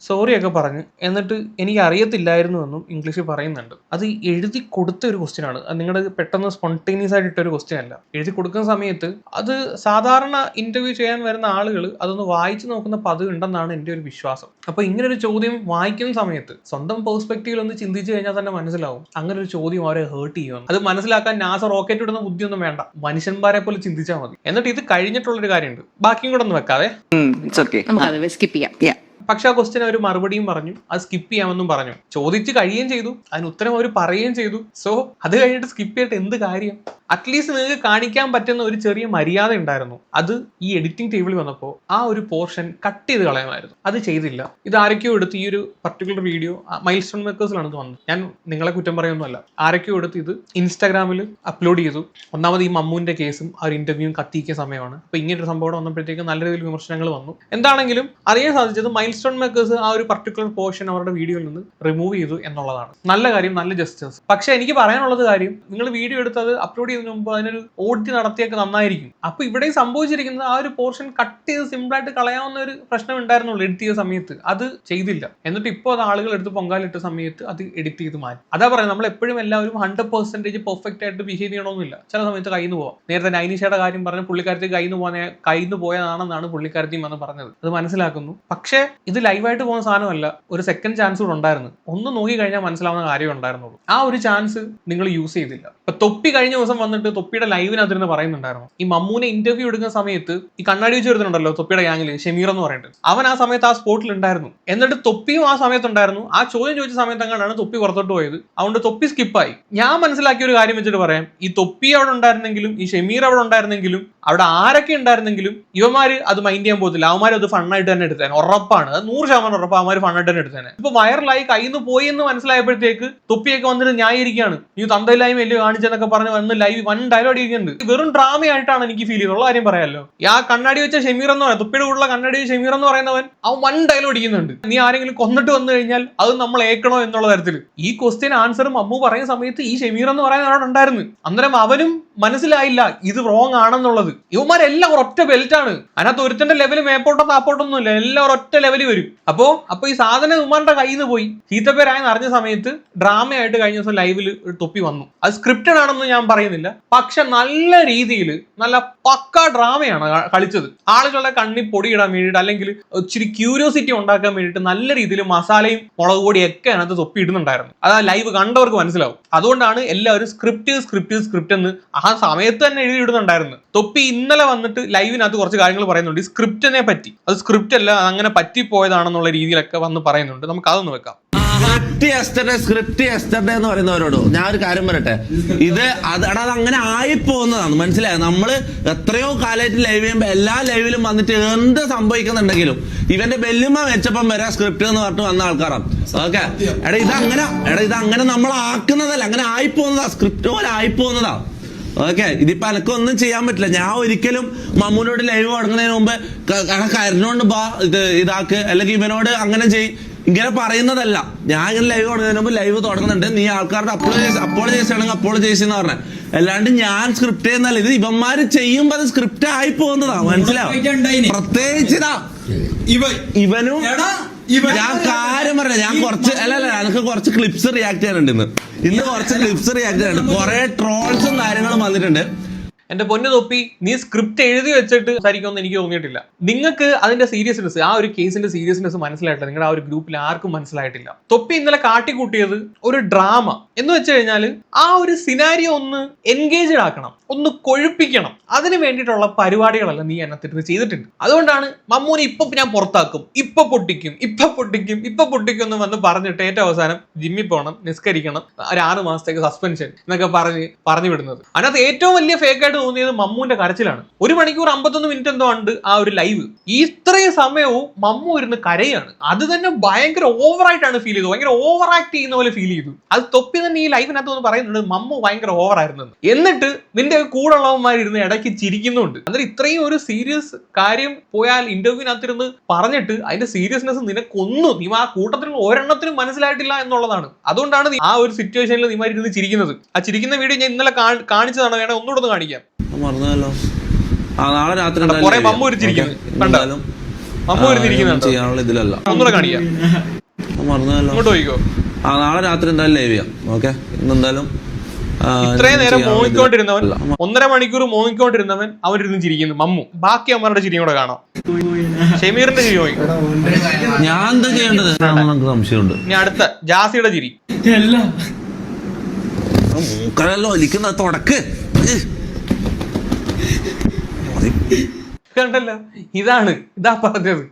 sorry ഒക്കെ പറഞ്ഞു. എന്നിട്ട് എനിക്ക് അറിയത്തില്ലായിരുന്നു എന്നും ഇംഗ്ലീഷിൽ പറയുന്നുണ്ട്. അത് എഴുതി കൊടുത്ത ഒരു ക്വസ്റ്റ്യൻ ആണ്. അത് നിങ്ങളുടെ പെട്ടെന്ന് സ്പോണ്ടേനിയസ് ആയിട്ട് ഇട്ട ഒരു ക്വസ്റ്റ്യൻ അല്ല. എഴുതി കൊടുക്കുന്ന സമയത്ത് അത് സാധാരണ ഇന്റർവ്യൂ ചെയ്യാൻ വരുന്ന ആളുകൾ അതൊന്ന് വായിച്ചു നോക്കുന്ന പതിവ് ഉണ്ടെന്നാണ് എന്റെ ഒരു വിശ്വാസം. അപ്പൊ ഇങ്ങനെ ഒരു ചോദ്യം വായിക്കുന്ന സമയത്ത് സ്വന്തം പെർസ്പെക്റ്റീവിൽ ഒന്ന് ചിന്തിച്ചു കഴിഞ്ഞാൽ തന്നെ മനസ്സിലാവും അങ്ങനെ ഒരു ചോദ്യം അവരെ ഹേർട്ട് ചെയ്യുമെന്ന്. അത് മനസ്സിലാക്കാൻ നാസ റോക്കറ്റ് ഇടുന്ന ബുദ്ധിയൊന്നും വേണ്ട. മനുഷ്യന്മാരെ പോലെ ചിന്തിച്ചാൽ മതി. എന്നിട്ട് ഇത് കഴിഞ്ഞിട്ടുള്ള ഒരു കാര്യമുണ്ട്. ബാക്കിയും കൂടെ ഒന്ന് വെക്കാതെ സ്കിപ്പ് ചെയ്യാം. പക്ഷെ ആ ക്വസ്റ്റിന് അവർ മറുപടിയും പറഞ്ഞു. അത് സ്കിപ്പ് ചെയ്യാമെന്നും പറഞ്ഞു. ചോദിച്ചു കഴിയുകയും ചെയ്തു. അതിന് ഉത്തരം അവർ പറയുകയും ചെയ്തു. സോ അത് കഴിഞ്ഞിട്ട് സ്കിപ്പ് ചെയ്തിട്ട് എന്ത് കാര്യം? അറ്റ്ലീസ്റ്റ് നിങ്ങൾക്ക് കാണിക്കാൻ പറ്റുന്ന ഒരു ചെറിയ മര്യാദ ഉണ്ടായിരുന്നു. അത് ഈ എഡിറ്റിംഗ് ടേബിൾ വന്നപ്പോൾ ആ ഒരു പോർഷൻ കട്ട് ചെയ്ത് കളയാമായിരുന്നു. അത് ചെയ്തില്ല. ഇത് ആരൊക്കെയോ എടുത്ത് ഈ ഒരു പർട്ടിക്കുലർ വീഡിയോ മൈൽ സ്റ്റോൺ മേക്കേഴ്സിലാണ് ഇത് വന്നത്. ഞാൻ നിങ്ങളെ കുറ്റം പറയുന്നതല്ല ആരൊക്കെയോ എടുത്ത് ഇത് ഇൻസ്റ്റാഗ്രാമിൽ അപ്ലോഡ് ചെയ്തു. ഒന്നാമത് ഈ മമ്മൂന്റെ കേസും ആ ഒരു ഇന്റർവ്യൂവും കത്തിക്കിയ സമയമാണ്. അപ്പൊ ഇങ്ങനെ ഒരു സംഭവം വന്നപ്പോഴത്തേക്ക് നല്ല രീതിയിൽ വിമർശനങ്ങൾ വന്നു. എന്താണെങ്കിലും അറിയാൻ സാധിച്ചത് മൈൽ സ്റ്റോൺ മേക്കേഴ്സ് ആ ഒരു പർട്ടിക്കുലർ പോർഷൻ അവരുടെ വീഡിയോയിൽ നിന്ന് റിമൂവ് ചെയ്തു എന്നുള്ളതാണ്. നല്ല കാര്യം നല്ല ജസ്റ്റേഴ്സ് പക്ഷെ എനിക്ക് പറയാനുള്ളത് കാര്യം നിങ്ങൾ വീഡിയോ എടുത്ത് അത് അപ്ലോഡ് ചെയ്യുന്നതിന് മുമ്പ് അതിനൊരു ഓഡിറ്റ് നടത്തിയൊക്കെ നന്നായിരിക്കും. അപ്പൊ ഇവിടെ സംഭവിച്ചിരിക്കുന്നത് ആ ഒരു പോർഷൻ കട്ട് ചെയ്ത് സിമ്പിളായിട്ട് കളയാവുന്ന ഒരു പ്രശ്നം ഉണ്ടായിരുന്നുള്ളൂ എഡിറ്റ് ചെയ്ത സമയത്ത്. അത് ചെയ്തില്ല. എന്നിട്ട് ഇപ്പോൾ അത് ആളുകൾ എടുത്ത് പൊങ്കാലിട്ട സമയത്ത് അത് എഡിറ്റ് ചെയ്ത് മാറ്റി. അതാ പറയുന്നത് നമ്മൾ എപ്പോഴും എല്ലാവരും ഹൺഡ്രഡ് പെർസെന്റേജ് പെർഫെക്റ്റ് ആയിട്ട് ബിഹേവ് ചെയ്യണമെന്നില്ല ചില സമയത്ത് കയ്യിൽ നിന്ന് പോവാം. നേരത്തെ നൈനിഷയുടെ കാര്യം പറഞ്ഞ് പുള്ളിക്കാരത്തി കയ്യിൽ നിന്ന് പോകുന്ന കയ്യിൽ നിന്ന് പോയതാണെന്നാണ് പുള്ളിക്കാരത്തിയും വന്ന് പറഞ്ഞത്. അത് മനസ്സിലാക്കുന്നു. പക്ഷേ ഇത് ലൈവായിട്ട് പോകുന്ന സാധനമല്ല. ഒരു സെക്കൻഡ് ചാൻസ് കൂടെ ഉണ്ടായിരുന്നു. ഒന്ന് നോക്കി കഴിഞ്ഞാൽ മനസ്സിലാവുന്ന കാര്യം ഉണ്ടായിരുന്നുള്ളൂ. ആ ഒരു ചാൻസ് നിങ്ങൾ യൂസ് ചെയ്തില്ല. ഇപ്പൊ തൊപ്പി കഴിഞ്ഞ ദിവസം വന്നിട്ട് തൊപ്പിയുടെ ലൈവിനകത്തിരുന്ന് പറയുന്നുണ്ടായിരുന്നു. ഈ മമ്മൂനെ ഇന്റർവ്യൂ എടുക്കുന്ന സമയത്ത് ഈ കണ്ണാടി വെച്ച് വരുന്നുണ്ടല്ലോ തൊപ്പിയുടെ ഗ്യാങ്ങിൽ ഷമീർ എന്ന് പറയുന്നത് അവൻ ആ സമയത്ത് ആ സ്പോട്ടിൽ ഉണ്ടായിരുന്നു. എന്നിട്ട് തൊപ്പിയും ആ സമയത്ത് ഉണ്ടായിരുന്നു. ആ ചോദ്യം ചോദിച്ച സമയത്ത് അങ്ങനെയാണ് തൊപ്പി പുറത്തോട്ട് പോയത്? അതുകൊണ്ട് തൊപ്പി സ്കിപ്പായി ഞാൻ മനസ്സിലാക്കിയ ഒരു കാര്യം വെച്ചിട്ട് പറയാം. ഈ തൊപ്പി അവിടെ ഉണ്ടായിരുന്നെങ്കിലും ഈ ഷമീർ അവിടെ ഉണ്ടായിരുന്നെങ്കിലും അവിടെ ആരൊക്കെ ഉണ്ടായിരുന്നെങ്കിലും ഇവമാര് അത് മൈൻഡ് ചെയ്യാൻ പോകത്തില്ല. അവന്മാർ അത് ഫണ്ണായിട്ട് തന്നെ എടുത്തേനെ. ഉറപ്പാണ്. അത് നൂറ് ശതമാനം ഉറപ്പ് അവന്മാർ ഫണ്ണായിട്ട് തന്നെ എടുത്തേനെ. ഇപ്പൊ വൈറലായി കയ്യിൽ നിന്ന് പോയി എന്ന് മനസ്സിലായപ്പോഴത്തേക്ക് തൊപ്പിയൊക്കെ വന്നിട്ട് ന്യായീകരിക്കുകയാണ്. നീ തന്തയില്ലായ്മ വലിയ കാണിച്ചെന്നൊക്കെ പറഞ്ഞ് വന്ന് ലൈവ് വൺ ഡയലോഗ് ഇരിക്കുന്നുണ്ട്. വെറും ഡ്രാമയായിട്ടാണ് എനിക്ക് ഫീൽ ചെയ്തത്. ഉള്ള കാര്യം പറയാമല്ലോ ആ കണ്ണാടി വെച്ച ഷെമീർ എന്ന് പറയാം തുപ്പിയുടെ കൂടെയുള്ള കണ്ണാടി വെച്ച ഷമീർ എന്ന് പറയുന്നവൻ അവൻ വൺ ഡയലോഗ് ഇരിക്കുന്നുണ്ട്. നീ ആരെങ്കിലും കൊന്നിട്ട് വന്നു കഴിഞ്ഞാൽ അത് നമ്മൾ ഏക്കണോ എന്നുള്ള തരത്തിൽ ഈ ക്വസ്റ്റ്യൻ ആൻസറും അമ്മു പറയുന്ന സമയത്ത് ഈ ഷെമീർ എന്ന് പറയുന്ന ഒരാളുണ്ടായിരുന്നു. അന്നേരം അവനും മനസ്സിലായില്ല ഇത് റോങ് ആണെന്നുള്ളത്. ഇവന്മാരെല്ലാം ഒരൊറ്റ ബെൽറ്റാണ് അതിനകത്ത് ഒരുത്തന്റെ ലെവൽ മേപ്പോട്ടോ താപ്പോട്ടൊന്നും ഇല്ല എല്ലാം ഒരൊറ്റ ലെവൽ വരും. അപ്പോ അപ്പൊ ഈ സാധനം ഇവന്മാരുടെ കയ്യിൽ നിന്ന് പോയി ചീത്തപ്പേരായെന്ന് അറിഞ്ഞ സമയത്ത് ഡ്രാമയായിട്ട് കഴിഞ്ഞ ദിവസം ലൈവിൽ ഒരു തൊപ്പി വന്നു. അത് സ്ക്രിപ്റ്റഡ് ആണെന്ന് ഞാൻ പറയുന്നില്ല. പക്ഷെ നല്ല രീതിയിൽ നല്ല പക്ക ഡ്രാമയാണ് കളിച്ചത്. ആളുകളുടെ കണ്ണി പൊടിയിടാൻ വേണ്ടിയിട്ട് അല്ലെങ്കിൽ ഇച്ചിരി ക്യൂരിയോസിറ്റി ഉണ്ടാക്കാൻ വേണ്ടിയിട്ട് നല്ല രീതിയിൽ മസാലയും മുളക് പൊടിയൊക്കെ അതിനകത്ത് തൊപ്പി ഇടുന്നുണ്ടായിരുന്നു. അത് ലൈവ് കണ്ടവർക്ക് മനസ്സിലാവും. അതുകൊണ്ടാണ് എല്ലാവരും സ്ക്രിപ്റ്റ് സ്ക്രിപ്റ്റ് സ്ക്രിപ്റ്റ് എന്ന് ആ സമയത്ത് തന്നെ എഴുതി ഇടുന്നുണ്ടായിരുന്നു. തൊപ്പി ഇന്നലെ വന്നിട്ട് ലൈവിനകത്ത് കുറച്ച് കാര്യങ്ങൾ പറയുന്നുണ്ട്. ഈ സ്ക്രിപ്റ്റിനെ പറ്റി. അത് സ്ക്രിപ്റ്റ് അല്ല അങ്ങനെ പറ്റി പറ്റിപ്പോയതാണെന്നുള്ള രീതിയിലൊക്കെ വന്ന് പറയുന്നുണ്ട്. നമുക്ക് അതൊന്ന് വെക്കാം. സ്ക്രിപ്റ്റ് സ്ക്രിപ്റ്റ് എന്ന് പറയുന്നവരോട് ഞാൻ ഒരു കാര്യം പറയട്ടെ. ഇത് അത് എടാ അത് അങ്ങനെ ആയിപ്പോകുന്നതാണ്. മനസ്സിലായത് നമ്മൾ എത്രയോ കാലമായിട്ട് ലൈവ് ചെയ്യുമ്പോൾ എല്ലാ ലൈവിലും വന്നിട്ട് എന്ത് സംഭവിക്കുന്നുണ്ടെങ്കിലും ഇവന്റെ ബെല്ലുമ്മ വെച്ചപ്പം വരെ സ്ക്രിപ്റ്റ് എന്ന് പറഞ്ഞിട്ട് വന്ന ആൾക്കാരാണ്. ഓക്കെ? എടാ ഇത് അങ്ങനെ എടാ ഇത് അങ്ങനെ നമ്മൾ ആക്കുന്നതല്ല അങ്ങനെ ആയി ആയിപ്പോകുന്നതാ. സ്ക്രിപ്റ്റ് പോലെ ആയിപ്പോകുന്നതാ. ഓക്കെ ഇതിപ്പോ എനക്ക് ഒന്നും ചെയ്യാൻ പറ്റില്ല. ഞാൻ ഒരിക്കലും മമ്മൂനോട് ലൈവ് തുടങ്ങുന്നതിന് മുമ്പ് കരഞ്ഞോണ്ട് ബാ ഇത് ഇതാക്ക് അല്ലെങ്കിൽ ഇവനോട് അങ്ങനെ ചെയ് ഇങ്ങനെ പറയുന്നതല്ല. ഞാൻ ഇങ്ങനെ ലൈവ് തുടങ്ങുന്നതിന് മുമ്പ് ലൈവ് തുടങ്ങുന്നുണ്ട്. നീ ആൾക്കാരുടെ അപ്പോൾ അപ്പോൾ ആണെങ്കിൽ അപ്പോൾ എന്ന് പറഞ്ഞത് അല്ലാണ്ട് ഞാൻ സ്ക്രിപ്റ്റ് ചെയ്യുന്നല്ല ഇത് ഇവന്മാര് ചെയ്യുമ്പോ അത് സ്ക്രിപ്റ്റ് ആയി പോകുന്നതാ. മനസ്സിലാവും പ്രത്യേകിച്ച് ഇതാ ഇവനും ഞാൻ കാര്യം പറഞ്ഞ ഞാൻ കുറച്ച് അല്ല അല്ല എനിക്ക് കുറച്ച് ക്ലിപ്സ് റിയാക്ട് ചെയ്യാനുണ്ട് ഇന്ന്. ഇന്ന് കുറച്ച് ക്ലിപ്സ് റിയാക്ട് ചെയ്യാനുണ്ട്. കുറെ ട്രോൾസും കാര്യങ്ങളും വന്നിട്ടുണ്ട്. എന്റെ പൊന്നു തൊപ്പി നീ സ്ക്രിപ്റ്റ് എഴുതി വെച്ചിട്ട് സംസാരിക്കുമെന്ന് എനിക്ക് തോന്നിയിട്ടില്ല. നിങ്ങൾക്ക് അതിന്റെ സീരിയസ്നെസ് ആ ഒരു കേസിന്റെ സീരിയസ്നെസ് മനസ്സിലായിട്ടില്ല. നിങ്ങളുടെ ആ ഒരു ഗ്രൂപ്പിൽ ആർക്കും മനസ്സിലായിട്ടില്ല. തൊപ്പി ഇന്നലെ കാട്ടിക്കൂട്ടിയത് ഒരു ഡ്രാമ എന്ന് വെച്ച് കഴിഞ്ഞാൽ ആ ഒരു സിനാരിയോ ഒന്ന് എൻഗേജ്ഡ് ആക്കണം. ഒന്ന് കൊഴുപ്പിക്കണം. അതിന് വേണ്ടിയിട്ടുള്ള പരിപാടികളല്ല നീ അതിനകത്തിരുന്ന് ചെയ്തിട്ടുണ്ട്. അതുകൊണ്ടാണ് മമ്മൂനെ ഇപ്പൊ ഞാൻ പുറത്താക്കും. ഇപ്പൊ പൊട്ടിക്കും ഇപ്പൊ പൊട്ടിക്കും ഇപ്പൊ പൊട്ടിക്കും എന്ന് വന്ന് പറഞ്ഞിട്ട് ഏറ്റവും അവസാനം ജിമ്മിൽ പോകണം നിസ്കരിക്കണം ഒരു ആറ് മാസത്തേക്ക് സസ്പെൻഷൻ എന്നൊക്കെ പറഞ്ഞ് പറഞ്ഞു വിടുന്നത്. അതിനകത്ത് ഏറ്റവും വലിയ ഫേക്ക് തോന്നിയത് മമ്മൂന്റെ കരച്ചിലാണ്. ഒരു മണിക്കൂർ അമ്പത്തൊന്ന് മിനിറ്റ് എന്തോ ഉണ്ട് ആ ഒരു ലൈവ് ഇത്രയും സമയവും മമ്മു ഇരുന്ന് കരയാണ്. അത് തന്നെ ഭയങ്കര ഓവറായിട്ടാണ് ഫീൽ ചെയ്തത്. ഭയങ്കര ഓവർ ആക്ട് ചെയ്യുന്ന പോലെ ഫീൽ ചെയ്തു. അത് തൊപ്പി തന്നെ ഈ ലൈവിനകത്ത് ഒന്ന് പറയുന്നുണ്ട് മമ്മു ഭയങ്കര ഓവർ ആയിരുന്നു എന്നിട്ട് നിന്റെ കൂടെ ഉള്ളവന്മാരിരുന്ന് ഇടയ്ക്ക് ചിരിക്കുന്നുണ്ട്. അന്നേരം ഇത്രയും ഒരു സീരിയസ് കാര്യം പോയാൽ ഇന്റർവ്യൂവിനകത്തിരുന്ന് പറഞ്ഞിട്ട് അതിന്റെ സീരിയസ്നെസ് നിനക്കൊന്നും നീ ആ കൂട്ടത്തിലുള്ള ഒരെണ്ണത്തിനും മനസ്സിലായിട്ടില്ല എന്നുള്ളതാണ്. അതുകൊണ്ടാണ് ആ ഒരു സിറ്റുവേഷനിൽ നീമാരി ഇരുന്ന് ചിരിക്കുന്നത്. ആ ചിരിക്കുന്ന വീഡിയോ ഞാൻ ഇന്നലെ കാണിച്ചതാണ്. വേണേ ഒന്നുകൂടെ ഒന്ന് കാണിക്കാം. മറന്നല്ലോ ആ നാളെ രാത്രി ചെയ്യാനുള്ള ഇതിലല്ല. മറന്നല്ലോ ആ നാളെ രാത്രി എന്തായാലും ലൈവ് ചെയ്യാം. ഓക്കെ ഇന്ന് എന്തായാലും ഇത്രയും നേരം മോങ്ങിക്കൊണ്ടിരുന്നവൻ ഒന്നര മണിക്കൂർ മോങ്ങിക്കൊണ്ടിരുന്നവൻ അവരിരുന്ന് ചിരിക്കുന്നു. മമ്മു ബാക്കി അമ്മരുടെ ചിരിയും കൂടെ കാണാം. ഷമീറിന്റെ ചിരി നോക്കി ഞാൻ എന്താ ചെയ്യേണ്ടത്? നമുക്ക് സംശയമുണ്ട്. ഇനി അടുത്ത ജാസിയുടെ ചിരി. മൂക്കലല്ലോ ഒലിക്കുന്ന തുടക്ക്. കണ്ടല്ലോ? ഇതാണ്. ഇതാ പറഞ്ഞത്.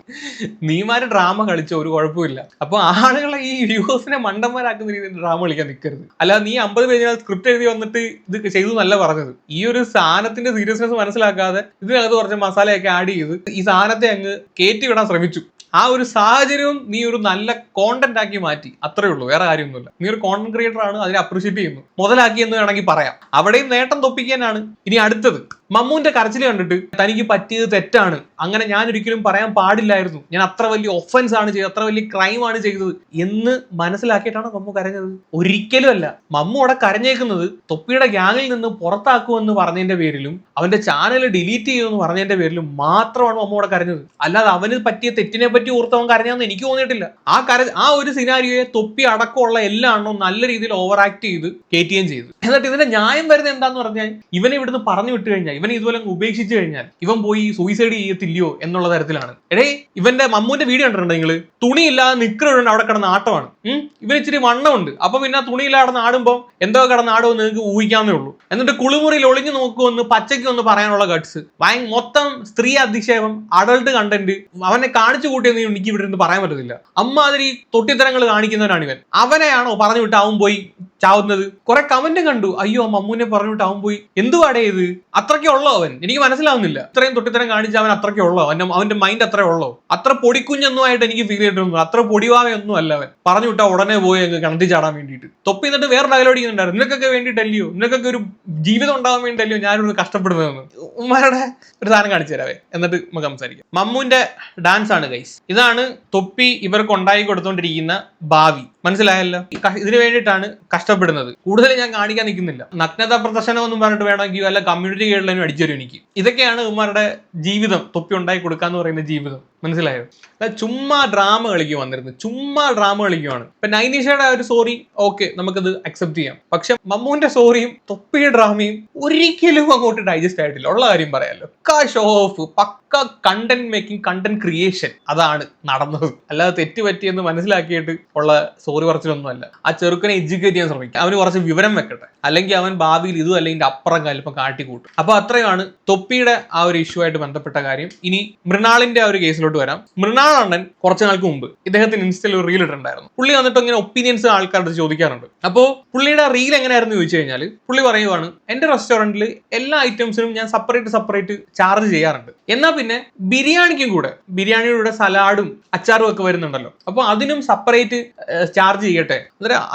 നീമാര് ഡ്രാമ കളിച്ച ഒരു കുഴപ്പമില്ല. അപ്പൊ ആളുകളെ ഈ വ്യൂവേഴ്സിനെ മണ്ടന്മാരാക്കുന്ന രീതിയിൽ ഡ്രാമ കളിക്കാൻ നിൽക്കരുത് അല്ല നീ അമ്പത് പേജ് സ്ക്രിപ്റ്റ് എഴുതി വന്നിട്ട് ഇത് ചെയ്തു നല്ല പറഞ്ഞത്. ഈ ഒരു സാധനത്തിന്റെ സീരിയസ്നെസ് മനസ്സിലാക്കാതെ ഇതിനകത്ത് കുറച്ച് മസാലയൊക്കെ ആഡ് ചെയ്ത് ഈ സാധനത്തെ അങ്ങ് കയറ്റി വിടാൻ ശ്രമിച്ചു. ആ ഒരു സാഹചര്യവും നീ ഒരു നല്ല കോണ്ടന്റ് ആക്കി മാറ്റി. അത്രേ ഉള്ളൂ. വേറെ കാര്യമൊന്നുമില്ല. നീ ഒരു കോണ്ടന്റ് ക്രിയേറ്റർ ആണ് അതിനെ അപ്രീഷിയേറ്റ് ചെയ്യുന്നു. മുതലാക്കി എന്ന് വേണമെങ്കിൽ പറയാം. അവിടെയും നേട്ടം തൊപ്പിക്കാനാണ് ഇനി അടുത്തത്. മമ്മൂന്റെ കരച്ചിൽ കണ്ടിട്ട് തനിക്ക് പറ്റിയത് തെറ്റാണ്. അങ്ങനെ ഞാൻ ഒരിക്കലും പറയാൻ പാടില്ലായിരുന്നു. ഞാൻ അത്ര വലിയ ഒഫൻസ് ആണ് ചെയ്തത് അത്ര വലിയ ക്രൈം ആണ് ചെയ്തത് എന്ന് മനസ്സിലാക്കിയിട്ടാണ് മമ്മു കരഞ്ഞത്. ഒരിക്കലും അല്ല. മമ്മു അവിടെ കരഞ്ഞേക്കുന്നത് തൊപ്പിയുടെ ഗ്യാങ്ങിൽ നിന്ന് പുറത്താക്കുമെന്ന് പറഞ്ഞതിന്റെ പേരിലും അവന്റെ ചാനൽ ഡിലീറ്റ് ചെയ്യുമെന്ന് പറഞ്ഞതിന്റെ പേരിലും മാത്രമാണ് മമ്മു അവിടെ കരഞ്ഞത്. അല്ലാതെ അവന് പറ്റിയ തെറ്റിനെ പറ്റി ഓർത്തവൻ കരഞ്ഞാന്ന് എനിക്ക് തോന്നിയിട്ടില്ല. ആ കര ആ ഒരു സിനാരിയോയെ തൊപ്പി അടക്കമുള്ള എല്ലാ എണ്ണവും നല്ല രീതിയിൽ ഓവർ ആക്ട് ചെയ്ത് കയറ്റുകയും ചെയ്തു. എന്നിട്ട് ഇതിന്റെ ന്യായം വരുന്നത് എന്താന്ന് പറഞ്ഞാൽ ഇവനെ ഇവിടുന്ന് പറഞ്ഞു വിട്ടു കഴിഞ്ഞാൽ ഇവനെ ഇതുപോലെ ഉപേക്ഷിച്ചു കഴിഞ്ഞാൽ ഇവൻ പോയി സൂയിസൈഡ് ചെയ്യത്തില്ലയോ എന്നുള്ള തരത്തിലാണ്. എടേ ഇവന്റെ മമ്മൂന്റെ വീഡിയോ കണ്ടിട്ടുണ്ടെങ്കിൽ നിങ്ങൾ? തുണിയില്ലാതെ നിൽക്കുന്നുണ്ട് അവിടെ കിടന്ന ആട്ടമാണ്. ഇവൻ ഇച്ചിരി വണ്ണമുണ്ട്. അപ്പൊ പിന്നെ തുണിയില്ലാതെ ആടുമ്പോൾ എന്തോ കിടന്ന് ആടുമെന്ന് നിങ്ങൾക്ക് ഊഹിക്കാവുന്നേ ഉള്ളൂ. എന്നിട്ട് കുളിമുറിയിൽ ഒളിഞ്ഞു നോക്കുമെന്ന് പച്ചയ്ക്ക് ഒന്ന് പറയാനുള്ള ഗട്സ് ഭയ മൊത്തം സ്ത്രീ അധിക്ഷേപം അഡൾട്ട് കണ്ടന്റ് അവനെ കാണിച്ചു കൂട്ടിയെന്ന് എനിക്ക് ഇവിടെ നിന്ന് പറയാൻ പറ്റത്തില്ല. അമ്മാതിരി തൊട്ടിത്തരങ്ങൾ കാണിക്കുന്നവനാണ് ഇവൻ അവനെയാണോ പറഞ്ഞു വിട്ട് അവൻ പോയി ചാവുന്നത്? കുറെ കമന്റ് കണ്ടു. അയ്യോ മമ്മൂനെ പറഞ്ഞു വിട്ട് പോയി. എന്തുവാടേ ഇത്? അത്രയ്ക്കേ ഉള്ളോ അവൻ? എനിക്ക് മനസ്സിലാവുന്നില്ല. ഇത്രയും തൊട്ടിത്തരം കാണിച്ച അവൻ അത്രയ്ക്കേ ഉള്ളോ? അവന്റെ മൈൻഡ് അത്രേ ഉള്ളോ? അത്ര പൊടിക്കുഞ്ഞൊന്നും ആയിട്ട് എനിക്ക് ഫീൽ ചെയ്തിട്ടൊന്നും അത്ര പൊടിവാവയൊന്നും അല്ല അവൻ. പറഞ്ഞു വിട്ടാ ഉടനെ പോയി അങ്ങ് കണ്ടി ചാടാൻ വേണ്ടിയിട്ട്. തൊപ്പി എന്നിട്ട് വേറെ ഡയലോഗ് ചെയ്യുന്നുണ്ടായിരുന്നു നിനക്കൊക്കെ വേണ്ടിയിട്ടല്ലയോ? നിനക്കൊക്കെ ഒരു ജീവിതം ഉണ്ടാവാൻ വേണ്ടിയിട്ടല്ലയോ ഞാനിവിടെ കഷ്ടപ്പെടുന്നതെന്ന്? ഉമ്മാരുടെ ഒരു സാധനം കാണിച്ചു തരാവേ. എന്നിട്ട് നമുക്ക് സംസാരിക്കാം. മമ്മൂന്റെ ഡാൻസ് ആണ് ഗൈസ് ഇതാണ് തൊപ്പി ഇവർക്ക് ഉണ്ടായി കൊടുത്തോണ്ടിരിക്കുന്ന ഭാവി. മനസ്സിലായല്ലോ? ഇതിനു വേണ്ടിയിട്ടാണ് കഷ്ടപ്പെടുന്നത്. കൂടുതൽ ഞാൻ കാണിക്കാൻ നിൽക്കുന്നില്ല. നഗ്നത പ്രദർശനം ഒന്നും പറഞ്ഞിട്ട് വേണമെങ്കിൽ അല്ല കമ്മ്യൂണിറ്റി ഗൈഡ്ലൈനും അടിച്ചു തരും എനിക്ക് ഇതൊക്കെയാണ് ഉമ്മാരുടെ ജീവിതം തൊപ്പി ഉണ്ടാക്കി ഉണ്ടായി കൊടുക്കാന്ന് പറയുന്ന ജീവിതം. മനസ്സിലായോ? അല്ല, ചുമ്മാ ഡ്രാമ കളിക്കും വന്നിരുന്നു. ചുമ്മാ ഡ്രാമ കളിക്കുവാണ്. ഇപ്പൊ നൈനിഷയുടെ ഒരു സോറി ഓക്കെ നമുക്കത് അക്സെപ്റ്റ് ചെയ്യാം. പക്ഷെ മമ്മൂന്റെ സോറിയും തൊപ്പിയുടെ ഡ്രാമയും ഒരിക്കലും അങ്ങോട്ട് ഡൈജസ്റ്റ് ആയിട്ടില്ല. ഉള്ള കാര്യം പറയാലോ. കാഷ് ഓഫ് പക്ക കണ്ടന്റ് മേക്കിംഗ് കണ്ടന്റ് ക്രിയേഷൻ അതാണ് നടന്നത്. അല്ലാതെ തെറ്റ് പറ്റിയെന്ന് മനസ്സിലാക്കിയിട്ട് ഉള്ള സോറി പറച്ചിലൊന്നും അല്ല ആ ചെറുക്കനെ എഡ്യൂക്കേറ്റ് ചെയ്യാൻ ശ്രമിക്കുക. അവന് കുറച്ച് വിവരം വെക്കട്ടെ. അല്ലെങ്കിൽ അവൻ ഭാവിയിൽ ഇതും അല്ലെങ്കിൽ അപ്പുറം കലിപ്പം കാട്ടിക്കൂട്ടും. അപ്പൊ അത്രയാണ് തൊപ്പിയുടെ ആ ഒരു ഇഷ്യൂ ആയിട്ട് ബന്ധപ്പെട്ട കാര്യം. ഇനി മൃണാളിന്റെ ആ ഒരു കേസിലോട്ട് വരാം. മൃണാൾ അണ്ണൻ കുറച്ച് നാൾക്ക് മുമ്പ് ഇദ്ദേഹത്തിന് ഇൻസ്റ്റയിൽ ഒരു റീൽ ഇട്ടുണ്ടായിരുന്നു പുള്ളി വന്നിട്ട് ഇങ്ങനെ ഒപ്പീനിയൻസ് ആൾക്കാരുടെ ചോദിക്കാറുണ്ട്. അപ്പോ പുള്ളിയുടെ റീൽ എങ്ങനെയായിരുന്നു ചോദിച്ചു കഴിഞ്ഞാൽ പുള്ളി പറയുവാണ് എന്റെ റെസ്റ്റോറന്റിൽ എല്ലാ ഐറ്റംസിനും ഞാൻ സെപ്പറേറ്റ് സെപ്പറേറ്റ് ചാർജ് ചെയ്യാറുണ്ട്. എന്നാൽ പിന്നെ ബിരിയാണിക്കും കൂടെ. ബിരിയാണിയുടെ കൂടെ സലാഡും അച്ചാറും ഒക്കെ വരുന്നുണ്ടല്ലോ. അപ്പോൾ അതിനും സെപ്പറേറ്റ് ചാർജ് ചെയ്യട്ടെ?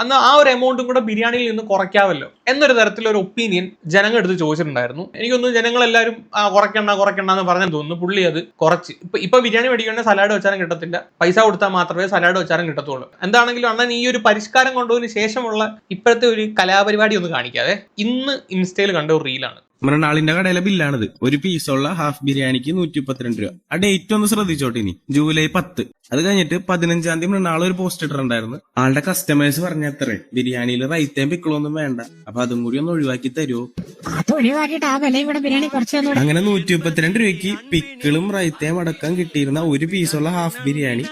അന്ന് ആ ഒരു എമൗണ്ടും കൂടെ ബിരിയാണിയിൽ നിന്ന് കുറയ്ക്കാമല്ലോ എന്നൊരു തരത്തിലൊരു ഒപ്പീനിയൻ ജനങ്ങൾ എടുത്ത് ചോദിച്ചിട്ടുണ്ടായിരുന്നു. എനിക്കൊന്ന് ജനങ്ങളെല്ലാവരും ആ, കുറയ്ക്കണ്ട കുറയ്ക്കണ്ട എന്ന് പറഞ്ഞെന്ന് തോന്നുന്നു. പുള്ളി അത് കുറച്ച്. ഇപ്പൊ ഇപ്പൊ ബിരിയാണി മേടിക്കേണ്ട സലാഡ് വെച്ചാലും കിട്ടത്തില്ല. പൈസ കൊടുത്താൽ മാത്രമേ സലാഡ് വെച്ചാലും കിട്ടത്തുള്ളൂ. എന്താണെങ്കിലും അണ്ണൻ ഈ ഒരു പരിഷ്കാരം കൊണ്ടുപോയതിനു ശേഷമുള്ള ഇപ്പോഴത്തെ ഒരു കലാപരിപാടി ഒന്ന് കാണിക്കാതെ ഇന്ന് ഇൻസ്റ്റയിൽ കണ്ട ഒരു റീലാണ് മൃണാളിന്റെ കടയിലെ ബില്ലാണിത്. ഒരു പീസുള്ള ഹാഫ് ബിരിയാണിക്ക് നൂറ്റി മുപ്പത്തിരണ്ട് രൂപ. ആ ഡേറ്റ് ഒന്ന് ശ്രദ്ധിച്ചോട്ടെ ഇനി. ജൂലൈ പത്ത്. അത് കഴിഞ്ഞിട്ട് പതിനഞ്ചാം തീയതി മൃണാൾ ഒരു പോസ്റ്റ് ഇട്ടിട്ടുണ്ടായിരുന്നു. ആളുടെ കസ്റ്റമേഴ്സ് പറഞ്ഞ അത്രേ. ബിരിയാണിയിൽ റൈത്തേം പിക്കിളൊന്നും വേണ്ട. അപ്പൊ അതും കൂടി ഒന്ന് ഒഴിവാക്കി തരുമോ അങ്ങനെ നൂറ്റി മുപ്പത്തിരണ്ട് രൂപയ്ക്ക് പിക്കിളും റൈത്തേം അടക്കം കിട്ടിയിരുന്ന ഒരു പീസുള്ള ഹാഫ് ബിരിയാണി.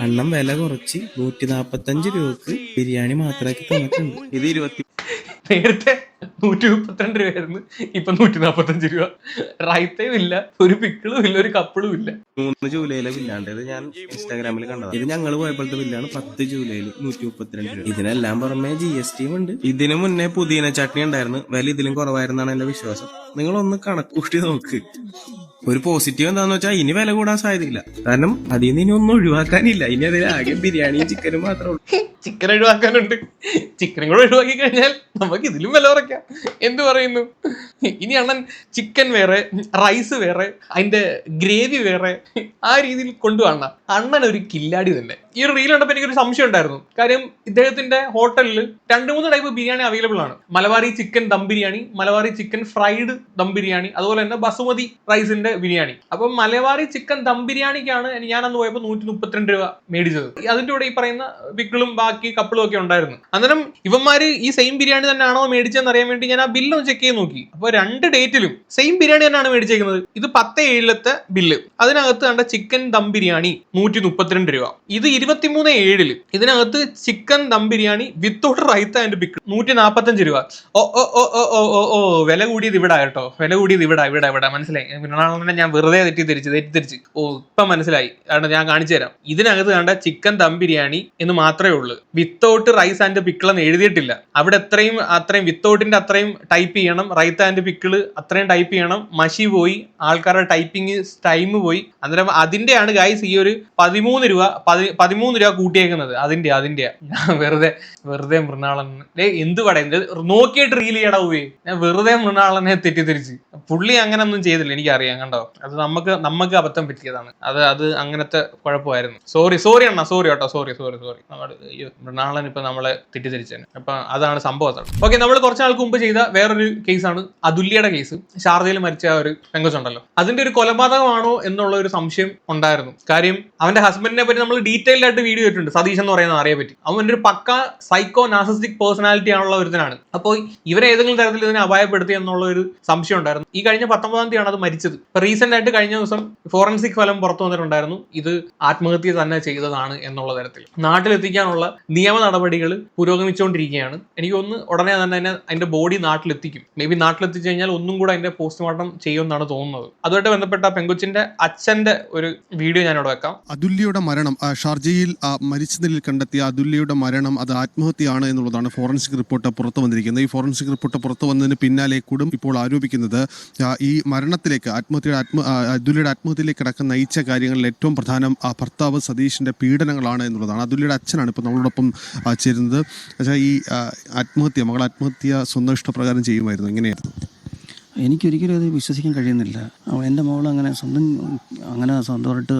അണ്ണം വില കുറച്ച് നൂറ്റി നാപ്പത്തഞ്ച് രൂപക്ക് ബിരിയാണി മാത്രമാക്കി തന്നിട്ടുണ്ട്. ഇത് ഇരുപത്തി നേരത്തെ നൂറ്റി മുപ്പത്തിരണ്ട് രൂപയായിരുന്നു. ഇപ്പൊ നൂറ്റി നാപ്പത്തഞ്ച് രൂപ. റൈത്തയും ഇല്ല ഒരു പിക്കിളും ഇല്ല ഒരു കപ്പിളും ഇല്ല. മൂന്ന് ജൂലൈയിലെ ബില്ലാണ്ട് ഇത് ഞാൻ ഇൻസ്റ്റാഗ്രാമിൽ കണ്ടതാണ് ഇത് ഞങ്ങൾ പോയപ്പോഴത്തെ ബില്ലാണ് പത്ത് ജൂലൈയിൽ നൂറ്റി മുപ്പത്തിരണ്ട് രൂപ. ഇതിനെല്ലാം പുറമെ ജി എസ് ടിയും ഉണ്ട്. ഇതിനു മുന്നേ പുതിന ചട്നി ഉണ്ടായിരുന്നു. വില ഇതിലും കുറവായിരുന്നാണ് എന്റെ വിശ്വാസം. നിങ്ങളൊന്ന് കണക്ക് കൂട്ടി നോക്ക്. ഒരു പോസിറ്റീവ് എന്താന്ന് വെച്ചാൽ ഇനി വില കൂടാൻ സാധ്യതയില്ല. കാരണം അതിൽ നിന്ന് ഇനി ഒന്നും ഒഴിവാക്കാനില്ല. ഇനി അതിൽ ആകെ ബിരിയാണിയും ചിക്കനും മാത്രമേ ഉള്ളൂ. ചിക്കൻ ഒഴിവാക്കാനുണ്ട്. ചിക്കൻ കൂടെ ഒഴിവാക്കി കഴിഞ്ഞാൽ നമുക്ക് ഇതിലും വില കുറയ്ക്കാം. എന്ത് പറയുന്നു? ഇനി അണ്ണൻ ചിക്കൻ വേറെ റൈസ് വേറെ അതിന്റെ ഗ്രേവി വേറെ ആ രീതിയിൽ കൊണ്ടുപോകണ അണ്ണൻ ഒരു കില്ലാടി തന്നെ. ഈ റീൽ കണ്ടപ്പോൾ എനിക്കൊരു സംശയം ഉണ്ടായിരുന്നു. കാര്യം ഇദ്ദേഹത്തിന്റെ ഹോട്ടലിൽ രണ്ട് മൂന്ന് ടൈപ്പ് ബിരിയാണി അവൈലബിൾ ആണ്. Malabari chicken dum biryani Malabari chicken fried dum biryani അതുപോലെ തന്നെ ബസുമതി റൈസിന്റെ ബിരിയാണി. അപ്പം മലബാറി ചിക്കൻ ദം ബിരിയാണിക്കാണ് ഞാൻ അന്ന് പോയപ്പോൾ നൂറ്റി മുപ്പത്തിരണ്ട് രൂപ മേടിച്ചത്. അതിന്റെ കൂടെ ഈ പറയുന്ന പിക്കിളും ബാക്കി കപ്പിളും ഒക്കെ ഉണ്ടായിരുന്നു. അന്നേരം ഇവന്മാര് ഈ സെയിം ബിരിയാണി തന്നെയാണോ മേടിച്ചതെന്ന് അറിയാൻ വേണ്ടി ഞാൻ ആ ബില്ലൊന്ന് ചെക്ക് ചെയ്ത് നോക്കി. അപ്പോൾ രണ്ട് ഡേറ്റിലും സെയിം ബിരിയാണി തന്നെയാണ് മേടിച്ചേക്കുന്നത്. ഇത് പത്ത് ഏഴിലത്തെ ബില്ല് അതിനകത്ത് കണ്ട ചിക്കൻ ദം ബിരിയാണി നൂറ്റി മുപ്പത്തിരണ്ട് രൂപ. ഇത് ഇരുപത്തിമൂന്ന് ഏഴിൽ. ഇതിനകത്ത് chicken dum biryani without raita and pickle നൂറ്റി നാൽപ്പത്തഞ്ച് രൂപ. ഓ ഓ ഓ ഓ ഓ ഓ വില കൂടിയത് ഇവിടെ കേട്ടോ. വില കൂടിയത് ഇവിടെ ഇവിടെ ഇവിടെ. മനസ്സിലായി? പിന്നെ ഞാൻ വെറുതെ തെറ്റി തിരിച്ച് തെറ്റി തിരിച്ച്. ഓ ഇപ്പൊ മനസ്സിലായി. കാരണം ഞാൻ കാണിച്ചു തരാം. ഇതിനകത്ത് കണ്ട ചിക്കൻ ദം ബിരിയാണി എന്ന് മാത്രമേ ഉള്ളൂ. വിത്തൗട്ട് റൈസ് ആൻഡ് പിക്കിൾ എന്ന് എഴുതിയിട്ടില്ല. അവിടെ എത്രയും അത്രയും വിത്തൗട്ടിന്റെ അത്രയും ടൈപ്പ് ചെയ്യണം. റൈസ് ആൻഡ് പിക്കിൾ അത്രയും ടൈപ്പ് ചെയ്യണം. മഷി പോയി ആൾക്കാരുടെ ടൈപ്പിംഗ് ടൈം പോയി. അന്നേരം അതിന്റെയാണ് ഗൈസ് ഈ ഒരു പതിമൂന്ന് രൂപ പതി പതിമൂന്ന് രൂപ കൂട്ടിയേക്കുന്നത്. അതിന്റെ അതിന്റെ. വെറുതെ വെറുതെ മൃണാളൻ. എന്ത് പടം നോക്കിയിട്ട് റീൽ ചെയ്യടാ പോയി ഞാൻ വെറുതെ മൃണാളനെ തെറ്റിദ്ധരിച്ച്. പുള്ളി അങ്ങനെ ഒന്നും ചെയ്തില്ല എനിക്കറിയാം. കണ്ടോ? അത് നമുക്ക് നമുക്ക് അബദ്ധം പറ്റിയതാണ്. അത് അത് അങ്ങനത്തെ കുഴപ്പമായിരുന്നു. സോറി സോറി അണ്ണ സോറി കേട്ടോ സോറി സോറി സോറി മൃണാളൻ ഇപ്പൊ നമ്മളെ തെറ്റിദ്ധരിച്ചതിന് അപ്പൊ അതാണ് സംഭവം ഓക്കെ നമ്മൾ കുറച്ച് നാൾക്ക് മുമ്പ് ചെയ്ത വേറൊരു കേസാണ് അതുല്യയുടെ കേസ്. ശാരദയിൽ മരിച്ച ഒരു പെങ്കൊച്ചുണ്ടല്ലോ അതിന്റെ ഒരു കൊലപാതകമാണോ എന്നുള്ള ഒരു സംശയം ഉണ്ടായിരുന്നു. കാര്യം അവന്റെ ഹസ്ബൻഡിനെ പറ്റി നമ്മൾ ഡീറ്റെയിൽഡ് ആയിട്ട് വീഡിയോ ഇട്ടിട്ടുണ്ട്. സതീഷ് എന്ന് പറയുന്ന അറിയെ പറ്റി. അവൻ ഒരു പക്ക സൈക്കോ നാസിസ്റ്റിക് പേഴ്സണാലിറ്റി ആണുള്ള ഒരുത്തനാണ്. അപ്പോൾ ഇവരെ ഏതെങ്കിലും തരത്തിൽ ഇതിനെ അപായപ്പെടുത്തി എന്നുള്ള ഒരു സംശയം ഉണ്ടായിരുന്നു. ഈ കഴിഞ്ഞ പത്തൊമ്പതാം തീയതിയാണ് അത് മരിച്ചത്. റീസെന്റ് ആയിട്ട് കഴിഞ്ഞ ദിവസം ഫോറൻസിക് ഫലം പുറത്തു വന്നിട്ടുണ്ടായിരുന്നു. ഇത് ആത്മഹത്യ തന്നെ ചെയ്തതാണ് എന്നുള്ള തരത്തിൽ. നാട്ടിലെത്തിക്കാനുള്ള നിയമ നടപടികൾ പുരോഗമിച്ചുകൊണ്ടിരിക്കുകയാണ്. എനിക്ക് ഒന്ന് ഉടനെ തന്നെ തന്നെ അതിന്റെ ബോഡി നാട്ടിലെത്തിക്കും. മേ ബി നാട്ടിലെത്തിച്ചു കഴിഞ്ഞാൽ ഒന്നും കൂടെ അതിന്റെ പോസ്റ്റ്മോർട്ടം ചെയ്യുമെന്നാണ് തോന്നുന്നത്. അതുമായിട്ട് ബന്ധപ്പെട്ട പെങ്കൊച്ചിന്റെ അച്ഛന്റെ ഒരു വീഡിയോ ഞാനിവിടെ വെക്കാം. അതുല്യയുടെ മരണം ഷാർജയിൽ മരിച്ച നിലയിൽ കണ്ടെത്തിയ അതുല്യയുടെ മരണം അത് ആത്മഹത്യയാണ് എന്നുള്ളതാണ് ഫോറൻസിക് റിപ്പോർട്ട് പുറത്തു വന്നിരിക്കുന്നത്. ഈ ഫോറൻസിക് റിപ്പോർട്ട് പുറത്തു വന്നതിന് പിന്നാലെ കുടും ഇപ്പോൾ ആരോപിക്കുന്നത് ഈ മരണത്തിലേക്ക് ആത്മഹത്യയുടെ ആത്മ അതുല്യയുടെ ആത്മഹത്യയിലേക്ക് അടക്കം നയിച്ച കാര്യങ്ങളിൽ ഏറ്റവും പ്രധാനം ആ ഭർത്താവ് സതീഷിന്റെ പീഡനങ്ങളാണ് എന്നുള്ളതാണ്. അതുല്യയുടെ അച്ഛനാണ് ഇപ്പോൾ നമ്മളോടൊപ്പം ചേരുന്നത്. പക്ഷേ ഈ ആത്മഹത്യ മകൾ ആത്മഹത്യ സ്വന്തം ഇഷ്ടപ്രകാരം ചെയ്യുമായിരുന്നു. എങ്ങനെയായിരുന്നു? എനിക്കൊരിക്കലും അത് വിശ്വസിക്കാൻ കഴിയുന്നില്ല. എന്റെ മോൾ അങ്ങനെ സ്വന്തം അങ്ങനെ സ്വന്തമായിട്ട്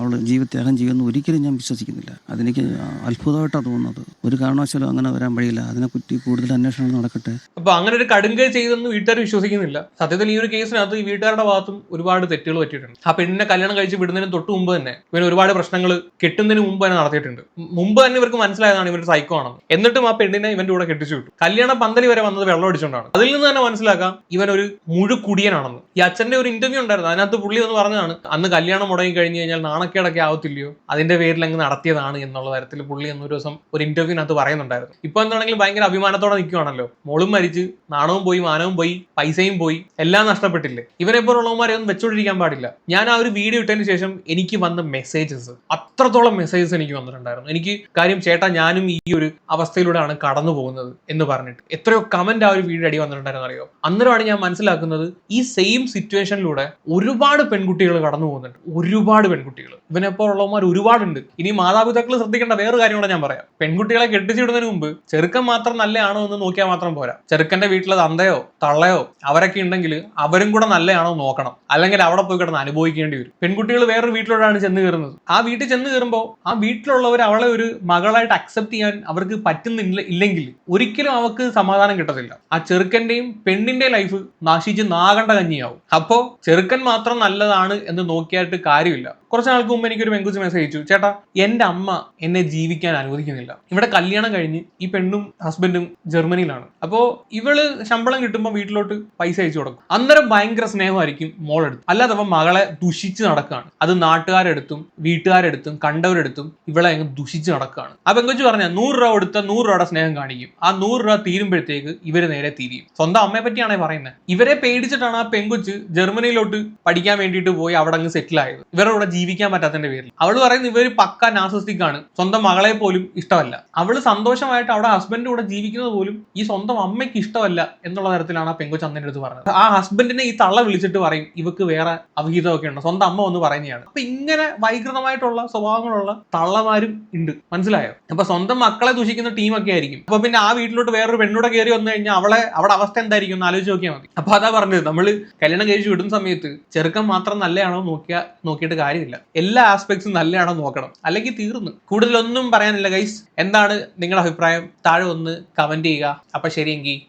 അവൾ ജീവത്യാഗം ചെയ്യുമെന്ന് ഒരിക്കലും ഞാൻ വിശ്വസിക്കുന്നില്ല. അതെനിക്ക് അത്ഭുതമായിട്ടാണ് തോന്നുന്നത്. ഒരു കാരണവശാലും അങ്ങനെ വരാൻ വഴിയില്ല. അതിനെപ്പറ്റി കൂടുതൽ അന്വേഷണം നടക്കട്ടെ. അപ്പൊ അങ്ങനെ ഒരു കടുങ്കൈ ചെയ്തെന്ന് വീട്ടുകാർ വിശ്വസിക്കുന്നില്ല. സത്യത്തിൽ ഈ ഒരു കേസിനകത്ത് ഈ വീട്ടുകാരുടെ ഭാഗത്തും ഒരുപാട് തെറ്റുകൾ പറ്റിയിട്ടുണ്ട്. ആ പെണ്ണിനെ കല്യാണം കഴിച്ച് വിടുന്നതിന് തൊട്ട് മുമ്പ് തന്നെ ഇവർ ഒരുപാട് പ്രശ്നങ്ങൾ കെട്ടുന്നതിന് മുമ്പ് തന്നെ നടത്തിയിട്ടുണ്ട്. മുമ്പ് തന്നെ ഇവർക്ക് മനസ്സിലായതാണ് ഇവർ സൈക്കോ ആണെന്ന്. എന്നിട്ടും ആ പെണ്ണിനെ ഇവന്റെ കൂടെ കെട്ടിച്ചു വിട്ടു. കല്യാണ പന്തലി വരെ വന്നത് വെള്ളം അടിച്ചുകൊണ്ടാണ്. അതിൽ നിന്ന് തന്നെ മനസ്സിലാക്കാം ഇവൻ ഒരു മുഴുക്കുടിയനാണെന്ന് ഈ അച്ഛന്റെ ഒരു ഇന്റർവ്യൂ ഉണ്ടായിരുന്നു. അതിനകത്ത് പുള്ളി എന്ന് പറഞ്ഞതാണ് അന്ന് കല്യാണം മുടങ്ങി കഴിഞ്ഞു കഴിഞ്ഞാൽ നാണക്കേടൊക്കെ ആവത്തില്ലയോ? അതിന്റെ പേരിൽ അങ്ങ് നടത്തിയതാണ് എന്നുള്ള തരത്തിൽ പുള്ളി എന്നൊരു ദിവസം ഒരു ഇന്റർവ്യൂവിനകത്ത് പറയുന്നുണ്ടായിരുന്നു. ഇപ്പൊ എന്താണെങ്കിലും ഭയങ്കര അഭിമാനത്തോടെ നിൽക്കുവാണല്ലോ. മോളും മരിച്ച് നാണവും പോയി മാനവും പോയി പൈസയും പോയി എല്ലാം നഷ്ടപ്പെട്ടില്ലേ? ഇവരെ പോലുള്ളവന്മാരെ ഒന്നും വെച്ചോണ്ടിരിക്കാൻ പാടില്ല. ഞാൻ ആ ഒരു വീഡിയോ ഇട്ടതിന് ശേഷം എനിക്ക് വന്ന മെസ്സേജസ് അത്രത്തോളം മെസ്സേജസ് എനിക്ക് വന്നിട്ടുണ്ടായിരുന്നു. എനിക്ക് കാര്യം ചേട്ടാ ഞാനും ഈ ഒരു അവസ്ഥയിലൂടെയാണ് കടന്നു പോകുന്നത് എന്ന് പറഞ്ഞിട്ട്. എത്രയോ കമന്റ് ആ ഒരു വീഡിയോ അടി വന്നിട്ടുണ്ടായിരുന്നു അറിയോ അന്നേരമാണ് ഞാൻ മനസ്സിലാക്കുന്നത് ഈ സെയിം സിറ്റുവേഷനിലൂടെ ഒരുപാട് പെൺകുട്ടികൾ കടന്നു പോകുന്നുണ്ട്. ഒരുപാട് പെൺകുട്ടികൾ. ഇവനെപ്പോലുള്ളവന്മാർ ഒരുപാടുണ്ട്. ഇനി മാതാപിതാക്കൾ ശ്രദ്ധിക്കേണ്ട വേറെ കാര്യം കൂടെ ഞാൻ പറയാം. പെൺകുട്ടികളെ കെട്ടിച്ചിടുന്നതിന് മുമ്പ് ചെറുക്കൻ മാത്രം നല്ലയാണോ എന്ന് നോക്കിയാൽ മാത്രം പോരാ. ചെറുക്കന്റെ വീട്ടിലെ തന്തയോ തള്ളയോ അവരൊക്കെ ഉണ്ടെങ്കിൽ അവരും കൂടെ നല്ലയാണോ നോക്കണം. അല്ലെങ്കിൽ അവിടെ പോയി കിടന്ന് അനുഭവിക്കേണ്ടി വരും. പെൺകുട്ടികൾ വേറൊരു വീട്ടിലോട്ടാണ് ചെന്ന് കയറുന്നത്. ആ വീട്ടിൽ ചെന്ന് കയറുമ്പോൾ ആ വീട്ടിലുള്ളവർ അവളെ ഒരു മകളായിട്ട് അക്സെപ്റ്റ് ചെയ്യാൻ അവർക്ക് പറ്റുന്നില്ല ഇല്ലെങ്കിൽ ഒരിക്കലും അവർക്ക് സമാധാനം കിട്ടത്തില്ല. ആ ചെറുക്കന്റെയും പെണ്ണിന്റെ ലൈഫ് നശിച്ച് നാകണ്ട കഞ്ഞിയാവും. അപ്പോ ചെറുക്കൻ മാത്രം നല്ലതാണ് എന്ന് നോക്കിയായിട്ട് കാര്യമില്ല. കുറച്ച് നാൾക്ക് മുമ്പ് എനിക്കൊരു പെങ്കുച്ച് മെസ്സേജ് അയച്ചു ചേട്ടാ എന്റെ അമ്മ എന്നെ ജീവിക്കാൻ അനുവദിക്കുന്നില്ല. ഇവിടെ കല്യാണം കഴിഞ്ഞ് ഈ പെണ്ണും ഹസ്ബൻഡും ജർമ്മനിയിലാണ്. അപ്പോൾ ഇവൾ ശമ്പളം കിട്ടുമ്പോൾ വീട്ടിലോട്ട് പൈസ അയച്ചു കൊടുക്കും. അന്നേരം ഭയങ്കര സ്നേഹമായിരിക്കും മോളെടുത്ത്. അല്ലാതെ അവൻ മകളെ ദുഷിച്ച് നടക്കുകയാണ് അത് നാട്ടുകാരെടുത്തും വീട്ടുകാരെടുത്തും കണ്ടവരെടുത്തും ഇവളെ അങ്ങ് ദുഷിച്ച് നടക്കുകയാണ് ആ പെങ്കൊച്ച് പറഞ്ഞ നൂറ് രൂപ കൊടുത്ത നൂറ് രൂപയുടെ സ്നേഹം കാണിക്കും. ആ നൂറ് രൂപ തീരുമ്പോഴത്തേക്ക് ഇവർ നേരെ തിരിയും. സ്വന്തം അമ്മയെ പറ്റിയാണേ പറയുന്നത് ഇവരെ പേടിച്ചിട്ടാണ് ആ പെങ്കുച്ച് ജർമ്മനിയിലോട്ട് പഠിക്കാൻ വേണ്ടിയിട്ട് പോയി അവിടെ അങ്ങ് സെറ്റിൽ ആയത്. ഇവരുടെ കൂടെ ജീവിക്കാൻ പറ്റാത്തതിന്റെ പേരിൽ. അവൾ പറയുന്നത് ഇവർ പക്ക നാസിസ്റ്റിക് ആണ് സ്വന്തം മകളെ പോലും ഇഷ്ടമല്ല. അവൾ സന്തോഷമായിട്ട് അവിടെ ഹസ്ബൻഡ് കൂടെ ജീവിക്കുന്നത് പോലും ഈ സ്വന്തം അമ്മയ്ക്ക് ഇഷ്ടമല്ല എന്നുള്ള തരത്തിലാണ് ആ പെങ്കു ചന്ദന്റെ അടുത്ത് പറഞ്ഞത്. ആ ഹസ്ബൻഡിനെ ഈ തള്ള വിളിച്ചിട്ട് പറയും ഇവക്ക് വേറെ അവിഹിതമൊക്കെ ഉണ്ട്. സ്വന്തം അമ്മ ഒന്ന് പറയുന്നതാണ്. അപ്പൊ ഇങ്ങനെ വൈകൃതമായിട്ടുള്ള സ്വഭാവങ്ങളുള്ള തള്ളമാരും ഉണ്ട്. മനസ്സിലായോ? അപ്പൊ സ്വന്തം മക്കളെ ദൂഷിക്കുന്ന ടീമൊക്കെ ആയിരിക്കും. അപ്പൊ പിന്നെ ആ വീട്ടിലോട്ട് വേറൊരു പെണ്ണൂടെ കയറി വന്നു കഴിഞ്ഞാൽ അവളെ അവിടെ അവസ്ഥ എന്തായിരിക്കും? എന്ന് ആലോചിച്ച് നോക്കിയാൽ മതി. അപ്പൊ അതാ പറഞ്ഞത്. നമ്മൾ കല്യാണം കഴിച്ച് വിടുന്ന സമയത്ത് ചെറുക്കൻ മാത്രം നല്ലതാണോ നോക്കിയാ നോക്കിയിട്ട് കാര്യമില്ല. എല്ലാ ആസ്പെക്ട്സും നല്ലതാണോ നോക്കണം. അല്ലെങ്കിൽ തീർന്നു. കൂടുതലൊന്നും പറയാനില്ല ഗൈസ് എന്താണ് നിങ്ങളുടെ അഭിപ്രായം? താഴെ ഒന്ന് കമന്റ് ചെയ്യുക. അപ്പൊ ശരിയെങ്കിൽ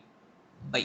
ബൈ